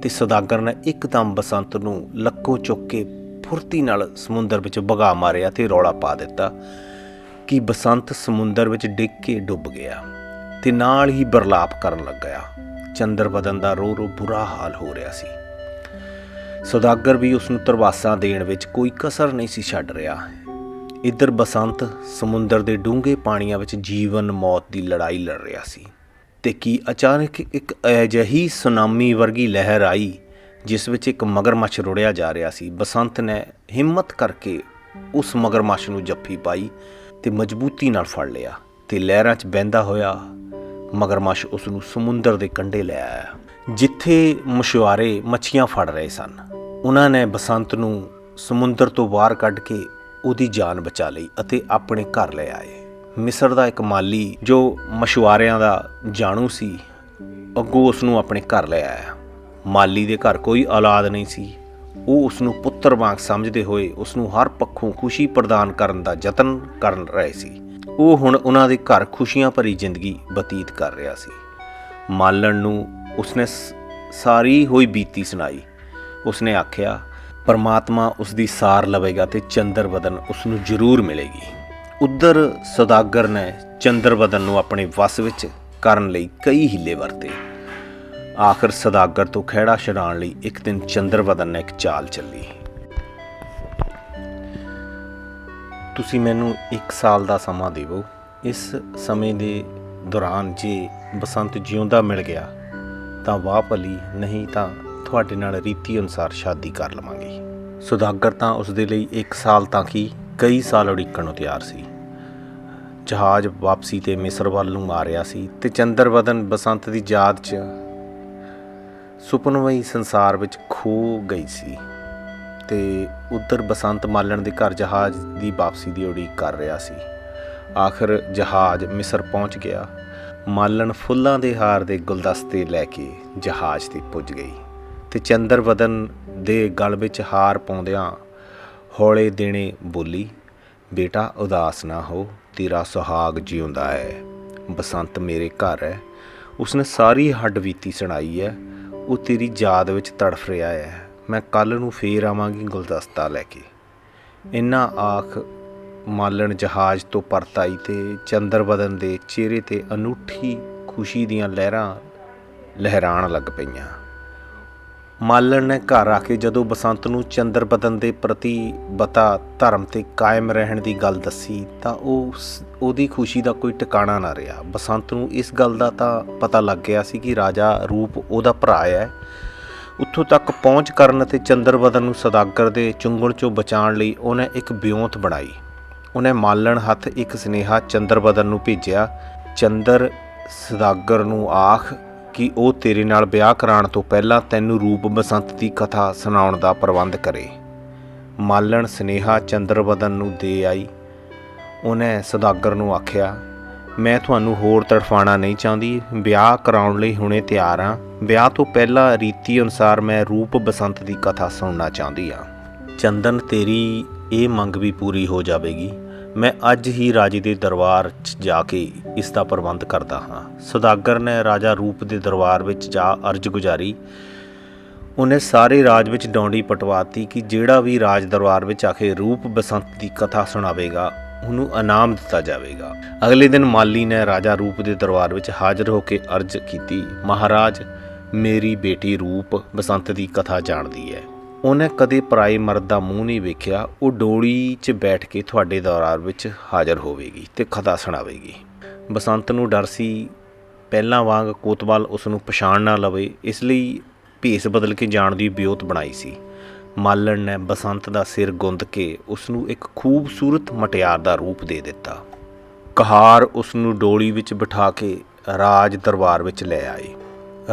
ਤੇ ਸੌਦਾਗਰ ਨੇ ਇੱਕਦਮ ਬਸੰਤ ਨੂੰ ਲੱਕੋ ਚੁੱਕ ਕੇ ਫੁਰਤੀ ਨਾਲ ਸਮੁੰਦਰ ਵਿੱਚ ਵਗਾ ਮਾਰਿਆ ਤੇ ਰੌਲਾ ਪਾ ਦਿੱਤਾ ਕਿ ਬਸੰਤ ਸਮੁੰਦਰ ਵਿੱਚ ਡਿੱਗ ਕੇ ਡੁੱਬ ਗਿਆ ਤੇ ਨਾਲ ਹੀ ਬਰਲਾਪ ਕਰਨ ਲੱਗ ਗਿਆ ਚੰਦਰਬਦਨ ਦਾ ਰੋ ਰੋ ਬੁਰਾ ਹਾਲ ਹੋ ਰਿਹਾ ਸੀ। ਸੌਦਾਗਰ ਵੀ ਉਸ ਨੂੰ ਤਰਵਾਸਾਂ ਦੇਣ ਵਿੱਚ ਕੋਈ ਕਸਰ ਨਹੀਂ ਸੀ ਛੱਡ ਰਿਹਾ। ਇੱਧਰ ਬਸੰਤ ਸਮੁੰਦਰ ਦੇ ਡੂੰਘੇ ਪਾਣੀਆਂ ਵਿੱਚ ਜੀਵਨ ਮੌਤ ਦੀ ਲੜਾਈ ਲੜ ਰਿਹਾ ਸੀ ਤੇ ਕੀ ਅਚਾਨਕ ਇੱਕ ਅਜਿਹੀ ਸੁਨਾਮੀ ਵਰਗੀ ਲਹਿਰ ਆਈ ਜਿਸ ਵਿੱਚ ਇੱਕ ਮਗਰਮੱਛ ਰੁੜਿਆ ਜਾ ਰਿਹਾ ਸੀ। ਬਸੰਤ ਨੇ ਹਿੰਮਤ ਕਰਕੇ ਉਸ ਮਗਰਮੱਛ ਨੂੰ ਜੱਫੀ ਪਾਈ ਤੇ ਮਜ਼ਬੂਤੀ ਨਾਲ ਫੜ ਲਿਆ ਤੇ ਲਹਿਰਾਂ 'ਚ ਬਹਿੰਦਾ ਹੋਇਆ ਮਗਰਮੱਛ ਉਸ ਨੂੰ ਸਮੁੰਦਰ ਦੇ ਕੰਢੇ ਲੈ ਆਇਆ, ਜਿੱਥੇ ਮਛੁਆਰੇ ਮੱਛੀਆਂ ਫੜ ਰਹੇ ਸਨ। ਉਹਨਾਂ ਨੇ ਬਸੰਤ ਨੂੰ ਸਮੁੰਦਰ ਤੋਂ ਬਾਹਰ ਕੱਢ ਕੇ ਉਹਦੀ ਜਾਨ ਬਚਾ ਲਈ ਅਤੇ ਆਪਣੇ ਘਰ ਲੈ ਆਏ। ਮਿਸਰ ਦਾ ਇੱਕ ਮਾਲੀ ਜੋ ਮਛੁਆਰਿਆਂ ਦਾ ਜਾਣੂ ਸੀ, ਅੱਗੋਂ ਉਸ ਨੂੰ ਆਪਣੇ ਘਰ ਲੈ ਆਇਆ। ਮਾਲੀ ਦੇ ਘਰ ਕੋਈ ਔਲਾਦ ਨਹੀਂ ਸੀ। ਉਹ ਉਸ ਨੂੰ ਪੁੱਤਰ ਵਾਂਗ ਸਮਝਦੇ ਹੋਏ ਉਸ ਨੂੰ ਹਰ ਪੱਖੋਂ ਖੁਸ਼ੀ ਪ੍ਰਦਾਨ ਕਰਨ ਦਾ ਯਤਨ ਕਰਨ ਰਹੇ ਸੀ। ਉਹ ਹੁਣ ਉਹਨਾਂ ਦੇ ਘਰ ਖੁਸ਼ੀਆਂ ਭਰੀ ਜ਼ਿੰਦਗੀ ਬਤੀਤ ਕਰ ਰਿਹਾ ਸੀ। ਮਾਲਣ ਨੂੰ ਉਸਨੇ ਸ- ਸਾਰੀ ਹੋਈ ਬੀਤੀ ਸੁਣਾਈ। ਉਸਨੇ ਆਖਿਆ ਪਰਮਾਤਮਾ ਉਸ ਦੀ ਸਾਰ ਲਵੇਗਾ ਤੇ ਚੰਦਰਵਦਨ ਉਸ ਨੂੰ ਜ਼ਰੂਰ ਮਿਲੇਗੀ। ਉਧਰ ਸੌਦਾਗਰ ਨੇ ਚੰਦਰ ਚੰਦਰਵਦਨ ਨੂੰ ਆਪਣੇ ਵਸ ਵਿੱਚ ਕਰਨ ਲਈ ਕਈ ਹੀਲੇ ਵਰਤੇ। ਆਖਰ ਸੌਦਾਗਰ ਤੋਂ ਖਹਿੜਾ ਛਡਾਉਣ ਲਈ ਇੱਕ ਦਿਨ ਚੰਦਰ ਚੰਦਰਵਦਨ ਨੇ ਇੱਕ ਚਾਲ ਚੱਲੀ। ਤੁਸੀਂ ਮੈਨੂੰ 1 ਸਾਲ ਦਾ ਸਮਾਂ ਦਿਵੋ। ਇਸ ਸਮੇਂ ਦੇ ਦੌਰਾਨ ਜੇ ਬਸੰਤ ਜਿਉਂਦਾ ਮਿਲ ਗਿਆ, ਤਾਂ ਵਾਹ ਭਲੀ, ਨਹੀਂ ਤਾਂ ਤੁਹਾਡੇ ਨਾਲ ਰੀਤੀ ਅਨੁਸਾਰ ਸ਼ਾਦੀ ਕਰ ਲਵਾਂਗੇ। ਸੁਦਾਗਰ ਤਾਂ ਉਸ ਦੇ ਲਈ ਇੱਕ ਸਾਲ ਤਾਂ ਕੀ ਕਈ ਸਾਲ ਉਡੀਕਣ ਨੂੰ ਤਿਆਰ ਸੀ। ਜਹਾਜ਼ ਵਾਪਸੀ ਤੇ ਮਿਸਰ ਵੱਲ ਨੂੰ ਆ ਰਿਹਾ ਸੀ ਤੇ ਚੰਦਰਵਦਨ ਬਸੰਤ ਦੀ ਯਾਦ 'ਚ ਸੁਪਨਮਈ ਸੰਸਾਰ ਵਿੱਚ ਖੋ ਗਈ ਸੀ ਤੇ ਉੱਧਰ ਬਸੰਤ ਮਾਲਣ ਦੇ ਘਰ ਜਹਾਜ਼ ਦੀ ਵਾਪਸੀ ਦੀ ਉਡੀਕ ਕਰ ਰਿਹਾ ਸੀ। ਆਖਰ ਜਹਾਜ਼ ਮਿਸਰ ਪਹੁੰਚ ਗਿਆ। ਮਾਲਣ ਫੁੱਲਾਂ ਦੇ ਹਾਰ ਦੇ ਗੁਲਦਸਤੇ ਲੈ ਕੇ ਜਹਾਜ਼ ਤੇ ਪੁੱਜ ਗਈ। ਤੇ ਚੰਦਰਵਦਨ ਦੇ ਗਲ ਵਿੱਚ ਹਾਰ ਪਾਉਂਦਿਆਂ ਹੌਲੇ ਦੇਣੇ ਬੋਲੀ, ਬੇਟਾ, ਉਦਾਸ ਨਾ ਹੋ, ਤੇਰਾ ਸੁਹਾਗ ਜਿਉਂਦਾ ਹੈ। ਬਸੰਤ ਮੇਰੇ ਘਰ ਹੈ। ਉਸਨੇ ਸਾਰੀ ਹੱਡਬੀਤੀ ਸੁਣਾਈ ਹੈ। ਉਹ ਤੇਰੀ ਯਾਦ ਵਿੱਚ ਤੜਫ ਰਿਹਾ ਹੈ। ਮੈਂ ਕੱਲ ਨੂੰ ਫੇਰ ਆਵਾਂਗੀ ਗੁਲਦਸਤਾ ਲੈ ਕੇ। ਇੰਨਾ ਆਖ ਮਾਲਣ ਜਹਾਜ਼ ਤੋਂ ਪਰਤ ਆਈ ਤੇ ਚੰਦਰਬਦਨ ਦੇ ਚਿਹਰੇ ਤੇ ਅਨੂਠੀ ਖੁਸ਼ੀ ਦੀਆਂ ਲਹਿਰਾਂ ਲਹਿਰਾਣ ਲੱਗ ਪਈਆਂ। ਮਾਲਣ ਨੇ ਘਰ ਆ ਕੇ ਜਦੋਂ ਬਸੰਤ ਨੂੰ ਚੰਦਰ ਬਦਨ ਦੇ ਪ੍ਰਤੀ ਬਤਾ ਧਰਮ ਤੇ ਕਾਇਮ ਰਹਿਣ ਦੀ ਗੱਲ ਦੱਸੀ ਤਾਂ ਉਹ ਉਹਦੀ ਖੁਸ਼ੀ ਦਾ ਕੋਈ ਟਿਕਾਣਾ ਨਾ ਰਿਹਾ। ਬਸੰਤ ਨੂੰ ਇਸ ਗੱਲ ਦਾ ਤਾਂ ਪਤਾ ਲੱਗ ਗਿਆ ਸੀ ਕਿ ਰਾਜਾ ਰੂਪ ਉਹਦਾ ਭਰਾ ਹੈ। ਉੱਥੋਂ ਤੱਕ ਪਹੁੰਚ ਕਰਨ ਅਤੇ ਚੰਦਰਬਦਨ ਨੂੰ ਸਦਾਗਰ ਦੇ ਚੁੰਗਲ ਚੋਂ ਬਚਾਉਣ ਲਈ ਉਹਨੇ ਇੱਕ ਬਿਉਂਤ ਬਣਾਈ। ਉਹਨੇ ਮਾਲਣ ਹੱਥ ਇੱਕ ਸੁਨੇਹਾ ਚੰਦਰਬਦਨ ਨੂੰ ਭੇਜਿਆ। ਚੰਦਰ ਸਦਾਗਰ ਨੂੰ ਆਖ ਕਿ ਉਹ ਤੇਰੇ ਨਾਲ ਵਿਆਹ ਕਰਾਉਣ ਤੋਂ ਪਹਿਲਾਂ ਤੈਨੂੰ ਰੂਪ ਬਸੰਤ ਦੀ ਕਥਾ ਸੁਣਾਉਣ ਦਾ ਪ੍ਰਬੰਧ ਕਰੇ। ਮਾਲਣ ਸੁਨੇਹਾ ਚੰਦਰਬਦਨ ਨੂੰ ਦੇ ਆਈ। ਉਹਨੇ ਸਦਾਗਰ ਨੂੰ ਆਖਿਆ, ਮੈਂ ਤੁਹਾਨੂੰ ਹੋਰ ਤੜਫਾਣਾ ਨਹੀਂ ਚਾਹੁੰਦੀ। ਵਿਆਹ ਕਰਾਉਣ ਲਈ ਹੁਣੇ ਤਿਆਰ ਹਾਂ। ਵਿਆਹ ਤੋਂ ਪਹਿਲਾਂ ਰੀਤੀ ਅਨੁਸਾਰ ਮੈਂ ਰੂਪ ਬਸੰਤ ਦੀ ਕਥਾ ਸੁਣਨਾ ਚਾਹੁੰਦੀ ਹਾਂ। ਚੰਦਨ, ਤੇਰੀ ਇਹ ਮੰਗ ਵੀ ਪੂਰੀ ਹੋ ਜਾਵੇਗੀ। ਮੈਂ ਅੱਜ ਹੀ ਰਾਜੇ ਦੇ ਦਰਬਾਰ 'ਚ ਜਾ ਕੇ ਇਸ ਦਾ ਪ੍ਰਬੰਧ ਕਰਦਾ ਹਾਂ। ਸਦਾਗਰ ਨੇ ਰਾਜਾ ਰੂਪ ਦੇ ਦਰਬਾਰ ਵਿੱਚ ਜਾ ਅਰਜ਼ ਗੁਜ਼ਾਰੀ। ਉਹਨੇ ਸਾਰੇ ਰਾਜ ਵਿੱਚ ਡੌਂਡੀ ਪਟਵਾਤੀ ਕਿ ਜਿਹੜਾ ਵੀ ਰਾਜ ਦਰਬਾਰ ਵਿੱਚ ਆ ਕੇ ਰੂਪ ਬਸੰਤ ਦੀ ਕਥਾ ਸੁਣਾਵੇਗਾ, ਉਹਨੂੰ ਇਨਾਮ ਦਿੱਤਾ ਜਾਵੇਗਾ। ਅਗਲੇ ਦਿਨ ਮਾਲੀ ਨੇ ਰਾਜਾ ਰੂਪ ਦੇ ਦਰਬਾਰ ਵਿੱਚ ਹਾਜ਼ਰ ਹੋ ਕੇ ਅਰਜ਼ ਕੀਤੀ, ਮਹਾਰਾਜ, ਮੇਰੀ ਬੇਟੀ ਰੂਪ ਬਸੰਤ ਦੀ ਕਥਾ ਜਾਣਦੀ ਹੈ। ਉਹਨੇ ਕਦੇ ਪਰਾਏ ਮਰਦ ਦਾ ਮੂੰਹ ਨਹੀਂ ਵੇਖਿਆ, ਉਹ ਡੋਲੀ 'ਚ ਬੈਠ ਕੇ ਤੁਹਾਡੇ ਦਰਬਾਰ ਵਿੱਚ ਹਾਜ਼ਰ ਹੋਵੇਗੀ ਤੇ ਖਦਾ ਸੁਣਾਵੇਗੀ। ਬਸੰਤ ਨੂੰ ਡਰ ਸੀ, ਪਹਿਲਾਂ ਵਾਂਗ ਕੋਤਵਾਲ ਉਸ ਨੂੰ ਪਛਾਣ ਨਾ ਲਵੇ, ਇਸ ਲਈ ਭੇਸ ਬਦਲ ਕੇ ਜਾਣ ਦੀ ਬਿਉਤ ਬਣਾਈ ਸੀ। ਮਾਲਣ ਨੇ ਬਸੰਤ ਦਾ ਸਿਰ ਗੁੰਦ ਕੇ ਉਸ ਨੂੰ ਇੱਕ ਖੂਬਸੂਰਤ ਮਟਿਆਰ ਦਾ ਰੂਪ ਦੇ ਦਿੱਤਾ। ਕਹਾਰ ਉਸ ਨੂੰ ਡੋਲੀ ਵਿੱਚ ਬਿਠਾ ਕੇ ਰਾਜ ਦਰਬਾਰ ਵਿੱਚ ਲੈ ਆਏ।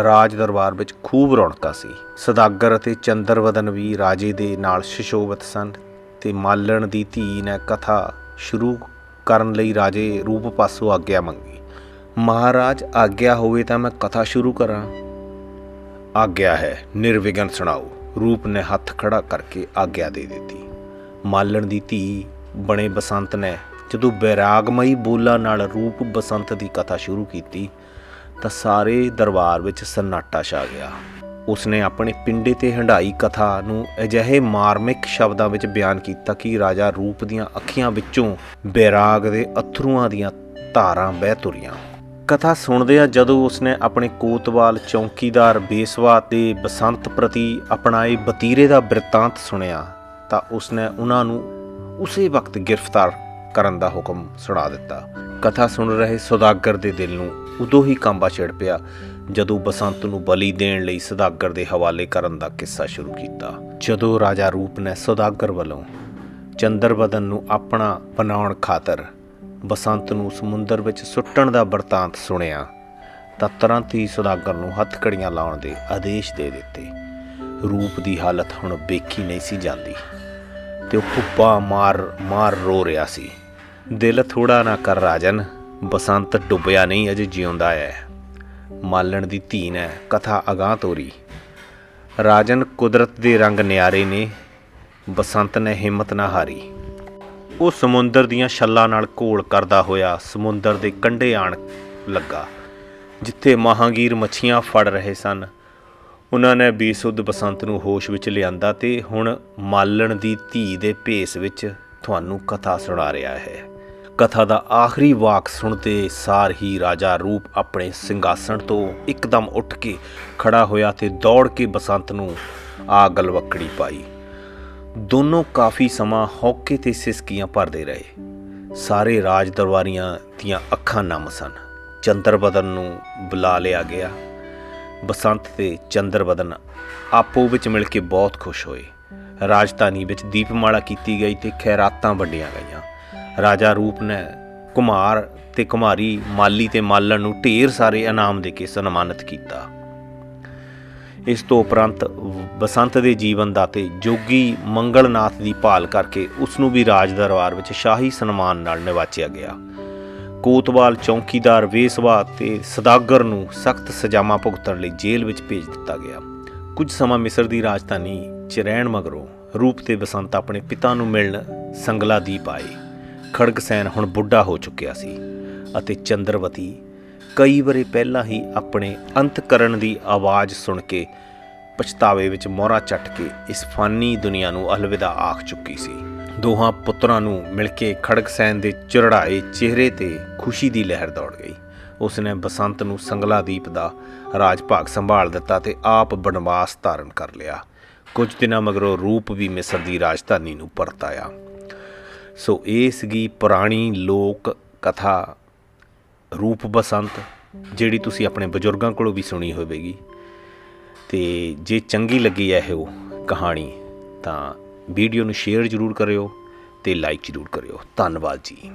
ਰਾਜ ਦਰਬਾਰ ਵਿੱਚ ਖੂਬ ਰੌਣਕਾਂ ਸੀ। ਸਦਾਗਰ ਅਤੇ ਚੰਦਰਵਦਨ ਵੀ ਰਾਜੇ ਦੇ ਨਾਲ ਸ਼ਿਸ਼ੋਭਤ ਸਨ ਤੇ ਮਾਲਣ ਦੀ ਧੀ ਨੇ ਕਥਾ ਸ਼ੁਰੂ ਕਰਨ ਲਈ ਰਾਜੇ ਰੂਪ ਪਾਸੋਂ ਆਗਿਆ ਮੰਗੀ। ਮਹਾਰਾਜ, ਆਗਿਆ ਹੋਵੇ ਤਾਂ ਮੈਂ ਕਥਾ ਸ਼ੁਰੂ ਕਰਾਂ। ਆਗਿਆ ਹੈ, ਨਿਰਵਿਘਨ ਸੁਣਾਓ। ਰੂਪ ਨੇ ਹੱਥ ਖੜਾ ਕਰਕੇ ਆਗਿਆ ਦੇ ਦਿੱਤੀ। ਮਾਲਣ ਦੀ ਧੀ ਬਣੇ ਬਸੰਤ ਨੇ ਜਦੋਂ ਬੈਰਾਗਮਈ ਬੋਲਾਂ ਨਾਲ ਰੂਪ ਬਸੰਤ ਦੀ ਕਥਾ ਸ਼ੁਰੂ ਕੀਤੀ ਤਾਂ ਸਾਰੇ ਦਰਬਾਰ ਵਿੱਚ ਸਨਾਟਾ ਛਾ ਗਿਆ। ਉਸਨੇ ਆਪਣੇ ਪਿੰਡੇ ਤੇ ਹੰਡਾਈ ਕਥਾ ਨੂੰ ਅਜਿਹੇ ਮਾਰਮਿਕ ਸ਼ਬਦਾਂ ਵਿੱਚ ਬਿਆਨ ਕੀਤਾ ਕਿ ਰਾਜਾ ਰੂਪ ਦੀਆਂ ਅੱਖੀਆਂ ਵਿੱਚੋਂ ਬੈਰਾਗ ਦੇ ਅਥਰੂਆਂ ਦੀਆਂ ਧਾਰਾਂ ਵਹਿ ਤੁਰੀਆਂ। ਕਥਾ ਸੁਣਦਿਆਂ ਜਦੋਂ ਉਸਨੇ ਆਪਣੇ ਕੋਤਵਾਲ ਚੌਕੀਦਾਰ ਬੇਸਵਾ ਤੇ ਬਸੰਤ ਪ੍ਰਤੀ ਅਪਣਾਏ ਬਤੀਰੇ ਦਾ ਬਿਰਤਾਂਤ ਸੁਣਿਆ, ਤਾਂ ਉਸਨੇ ਉਹਨਾਂ ਨੂੰ ਉਸੇ ਵਕਤ ਗ੍ਰਿਫਤਾਰ ਕਰਨ ਦਾ ਹੁਕਮ ਸੁਣਾ ਦਿੱਤਾ। ਕਥਾ ਸੁਣ ਰਹੇ ਸੁਦਾਗਰ ਦੇ ਦਿਲ ਨੂੰ ਉਦੋਂ ਹੀ ਕਾਂਬਾ ਛਿੜ ਪਿਆ, ਜਦੋਂ ਬਸੰਤ ਨੂੰ ਬਲੀ ਦੇਣ ਲਈ ਸੁਦਾਗਰ ਦੇ ਹਵਾਲੇ ਕਰਨ ਦਾ ਕਿੱਸਾ ਸ਼ੁਰੂ ਕੀਤਾ। ਜਦੋਂ ਰਾਜਾ ਰੂਪ ਨੇ ਸੁਦਾਗਰ ਵੱਲੋਂ ਚੰਦਰਬਦਨ ਨੂੰ ਆਪਣਾ ਬਣਾਉਣ ਖਾਤਰ ਬਸੰਤ ਨੂੰ ਸਮੁੰਦਰ ਵਿੱਚ ਸੁੱਟਣ ਦਾ ਵਰਤਾਂਤ ਸੁਣਿਆ, ਤਾਂ ਤੁਰੰਤ ਹੀ ਸੁਦਾਗਰ ਨੂੰ ਹੱਥਕੜੀਆਂ ਲਾਉਣ ਦੇ ਆਦੇਸ਼ ਦੇ ਦਿੱਤੇ। ਰੂਪ ਦੀ ਹਾਲਤ ਹੁਣ ਵੇਖੀ ਨਹੀਂ ਸੀ ਜਾਂਦੀ, ਤੇ ਉਹ ਪੁੱਪਾ ਮਾਰ ਮਾਰ ਰੋ ਰਿਹਾ ਸੀ। ਦਿਲ ਥੋੜਾ ਨਾ ਕਰ ਰਾਜਨ ਬਸੰਤ ਡੁੱਬਿਆ ਨਹੀਂ ਅਜੇ ਜਿਉਂਦਾ ਹੈ ਮਾਲਣ ਦੀ ਧੀ ਨੇ ਕਥਾ ਅਗਾਹ ਤੋਰੀ। ਰਾਜਨ ਕੁਦਰਤ ਦੇ ਰੰਗ ਨਿਆਰੇ ਨੇ, ਬਸੰਤ ਨੇ ਹਿੰਮਤ ਨਾ ਹਾਰੀ। ਉਹ ਸਮੁੰਦਰ ਦੀਆਂ ਛੱਲਾਂ ਨਾਲ ਘੋਲ ਕਰਦਾ ਹੋਇਆ ਸਮੁੰਦਰ ਦੇ ਕੰਢੇ ਆਣ ਲੱਗਾ, ਜਿੱਥੇ ਮਹਾਂਗੀਰ ਮੱਛੀਆਂ ਫੜ ਰਹੇ ਸਨ। ਉਹਨਾਂ ਨੇ ਬੇਸੁੱਧ ਬਸੰਤ ਨੂੰ ਹੋਸ਼ ਵਿੱਚ ਲਿਆਂਦਾ ਤੇ ਹੁਣ ਮਾਲਣ ਦੀ ਧੀ ਦੇ ਭੇਸ ਵਿੱਚ ਤੁਹਾਨੂੰ ਕਥਾ ਸੁਣਾ ਰਿਹਾ ਹੈ। ਕਥਾ ਦਾ ਆਖਰੀ ਵਾਕ ਸੁਣਦੇ ਸਾਰ ਹੀ ਰਾਜਾ ਰੂਪ ਆਪਣੇ ਸਿੰਘਾਸਣ ਤੋਂ ਇੱਕਦਮ ਉੱਠ ਕੇ ਖੜਾ ਹੋਇਆ ਤੇ ਦੌੜ ਕੇ ਬਸੰਤ ਨੂੰ ਆ ਗਲਵਕੜੀ ਪਾਈ। ਦੋਨੋਂ ਕਾਫੀ ਸਮਾਂ ਹੌਕੇ ਤੇ ਸਿਸਕੀਆਂ ਭਰਦੇ ਰਹੇ। ਸਾਰੇ ਰਾਜ ਦਰਬਾਰੀਆਂ ਦੀਆਂ ਅੱਖਾਂ ਨਮ ਸਨ। ਚੰਦਰਬਦਨ ਨੂੰ ਬੁਲਾ ਲਿਆ ਗਿਆ। ਬਸੰਤ ਤੇ ਚੰਦਰਬਦਨ ਆਪੋ ਵਿੱਚ ਮਿਲ ਕੇ ਬਹੁਤ ਖੁਸ਼ ਹੋਏ। ਰਾਜਧਾਨੀ ਵਿੱਚ ਦੀਪਮਾਲਾ ਕੀਤੀ ਗਈ ਤੇ ਖੈਰਾਤਾਂ ਵੰਡੀਆਂ ਗਈਆਂ। ਰਾਜਾ ਰੂਪ ਨੇ ਕੁਮਾਰ ਤੇ ਕੁਮਾਰੀ ਮਾਲੀ ਤੇ ਮਾਲਣ ਨੂੰ ਢੇਰ ਸਾਰੇ ਇਨਾਮ ਦੇ ਕੇ ਸਨਮਾਨਿਤ ਕੀਤਾ। ਇਸ ਤੋਂ ਉਪਰੰਤ ਬਸੰਤ ਦੇ ਜੀਵਨ ਦਾ ਤੇ ਜੋਗੀ ਮੰਗਲਨਾਥ ਦੀ ਭਾਲ ਕਰਕੇ ਉਸ ਨੂੰ ਵੀ ਰਾਜ ਦਰਬਾਰ ਵਿੱਚ ਸ਼ਾਹੀ ਸਨਮਾਨ ਨਾਲ ਨਿਵਾਚਿਆ ਗਿਆ। ਕੋਤਵਾਲ ਚੌਕੀਦਾਰ ਵੇਸਵਾ ਤੇ ਸਦਾਗਰ ਨੂੰ ਸਖਤ ਸਜ਼ਾਵਾਂ ਭੁਗਤਣ ਲਈ ਜੇਲ੍ਹ ਵਿੱਚ ਭੇਜ ਦਿੱਤਾ ਗਿਆ। ਕੁਝ ਸਮਾਂ ਮਿਸਰ ਦੀ ਰਾਜਧਾਨੀ ਚ ਰਹਿਣ ਮਗਰੋਂ ਰੂਪ ਤੇ ਬਸੰਤ ਆਪਣੇ ਪਿਤਾ ਨੂੰ ਮਿਲਣ ਸੰਗਲਾਦੀਪ ਆਏ। ਖੜਗਸੈਨ ਹੁਣ ਬੁੱਢਾ ਹੋ ਚੁੱਕਿਆ ਸੀ ਅਤੇ ਚੰਦਰਵਤੀ ਕਈ ਵਰੇ ਪਹਿਲਾਂ ਹੀ ਆਪਣੇ ਅੰਤ ਕਰਨ ਦੀ ਆਵਾਜ਼ ਸੁਣ ਕੇ ਪਛਤਾਵੇ ਵਿੱਚ ਮੋਹਰਾ ਚੱਟ ਕੇ ਇਸ ਫਾਨੀ ਦੁਨੀਆ ਨੂੰ ਅਲਵਿਦਾ ਆਖ ਚੁੱਕੀ ਸੀ। ਦੋਹਾਂ ਪੁੱਤਰਾਂ ਨੂੰ ਮਿਲ ਕੇ ਖੜਗਸੈਨ ਦੇ ਚਿਰੜਾਏ ਚਿਹਰੇ ਤੇ ਖੁਸ਼ੀ ਦੀ ਲਹਿਰ ਦੌੜ ਗਈ। ਉਸਨੇ ਬਸੰਤ ਨੂੰ ਸੰਗਲਾਦੀਪ ਦਾ ਰਾਜ ਭਾਗ ਸੰਭਾਲ ਦਿੱਤਾ ਤੇ ਆਪ ਬਨਵਾਸ ਧਾਰਨ ਕਰ ਲਿਆ। ਕੁਝ ਦਿਨਾਂ ਮਗਰੋਂ ਰੂਪ ਵੀ ਮਿਸਰ ਦੀ ਰਾਜਧਾਨੀ ਨੂੰ ਪਰਤ ਆਇਆ। ਸੋ ਇਹ ਸੀਗੀ ਪੁਰਾਣੀ ਲੋਕ ਕਥਾ ਰੂਪ ਬਸੰਤ, ਜਿਹੜੀ ਤੁਸੀਂ ਆਪਣੇ ਬਜ਼ੁਰਗਾਂ ਕੋਲੋਂ ਵੀ ਸੁਣੀ ਹੋਵੇਗੀ। ਤੇ ਜੇ ਚੰਗੀ ਲੱਗੀ ਹੈ ਇਹ ਕਹਾਣੀ, ਤਾਂ ਵੀਡੀਓ ਨੂੰ ਸ਼ੇਅਰ ਜ਼ਰੂਰ ਕਰਿਓ ਤੇ ਲਾਈਕ ਜ਼ਰੂਰ ਕਰਿਓ। ਧੰਨਵਾਦ ਜੀ।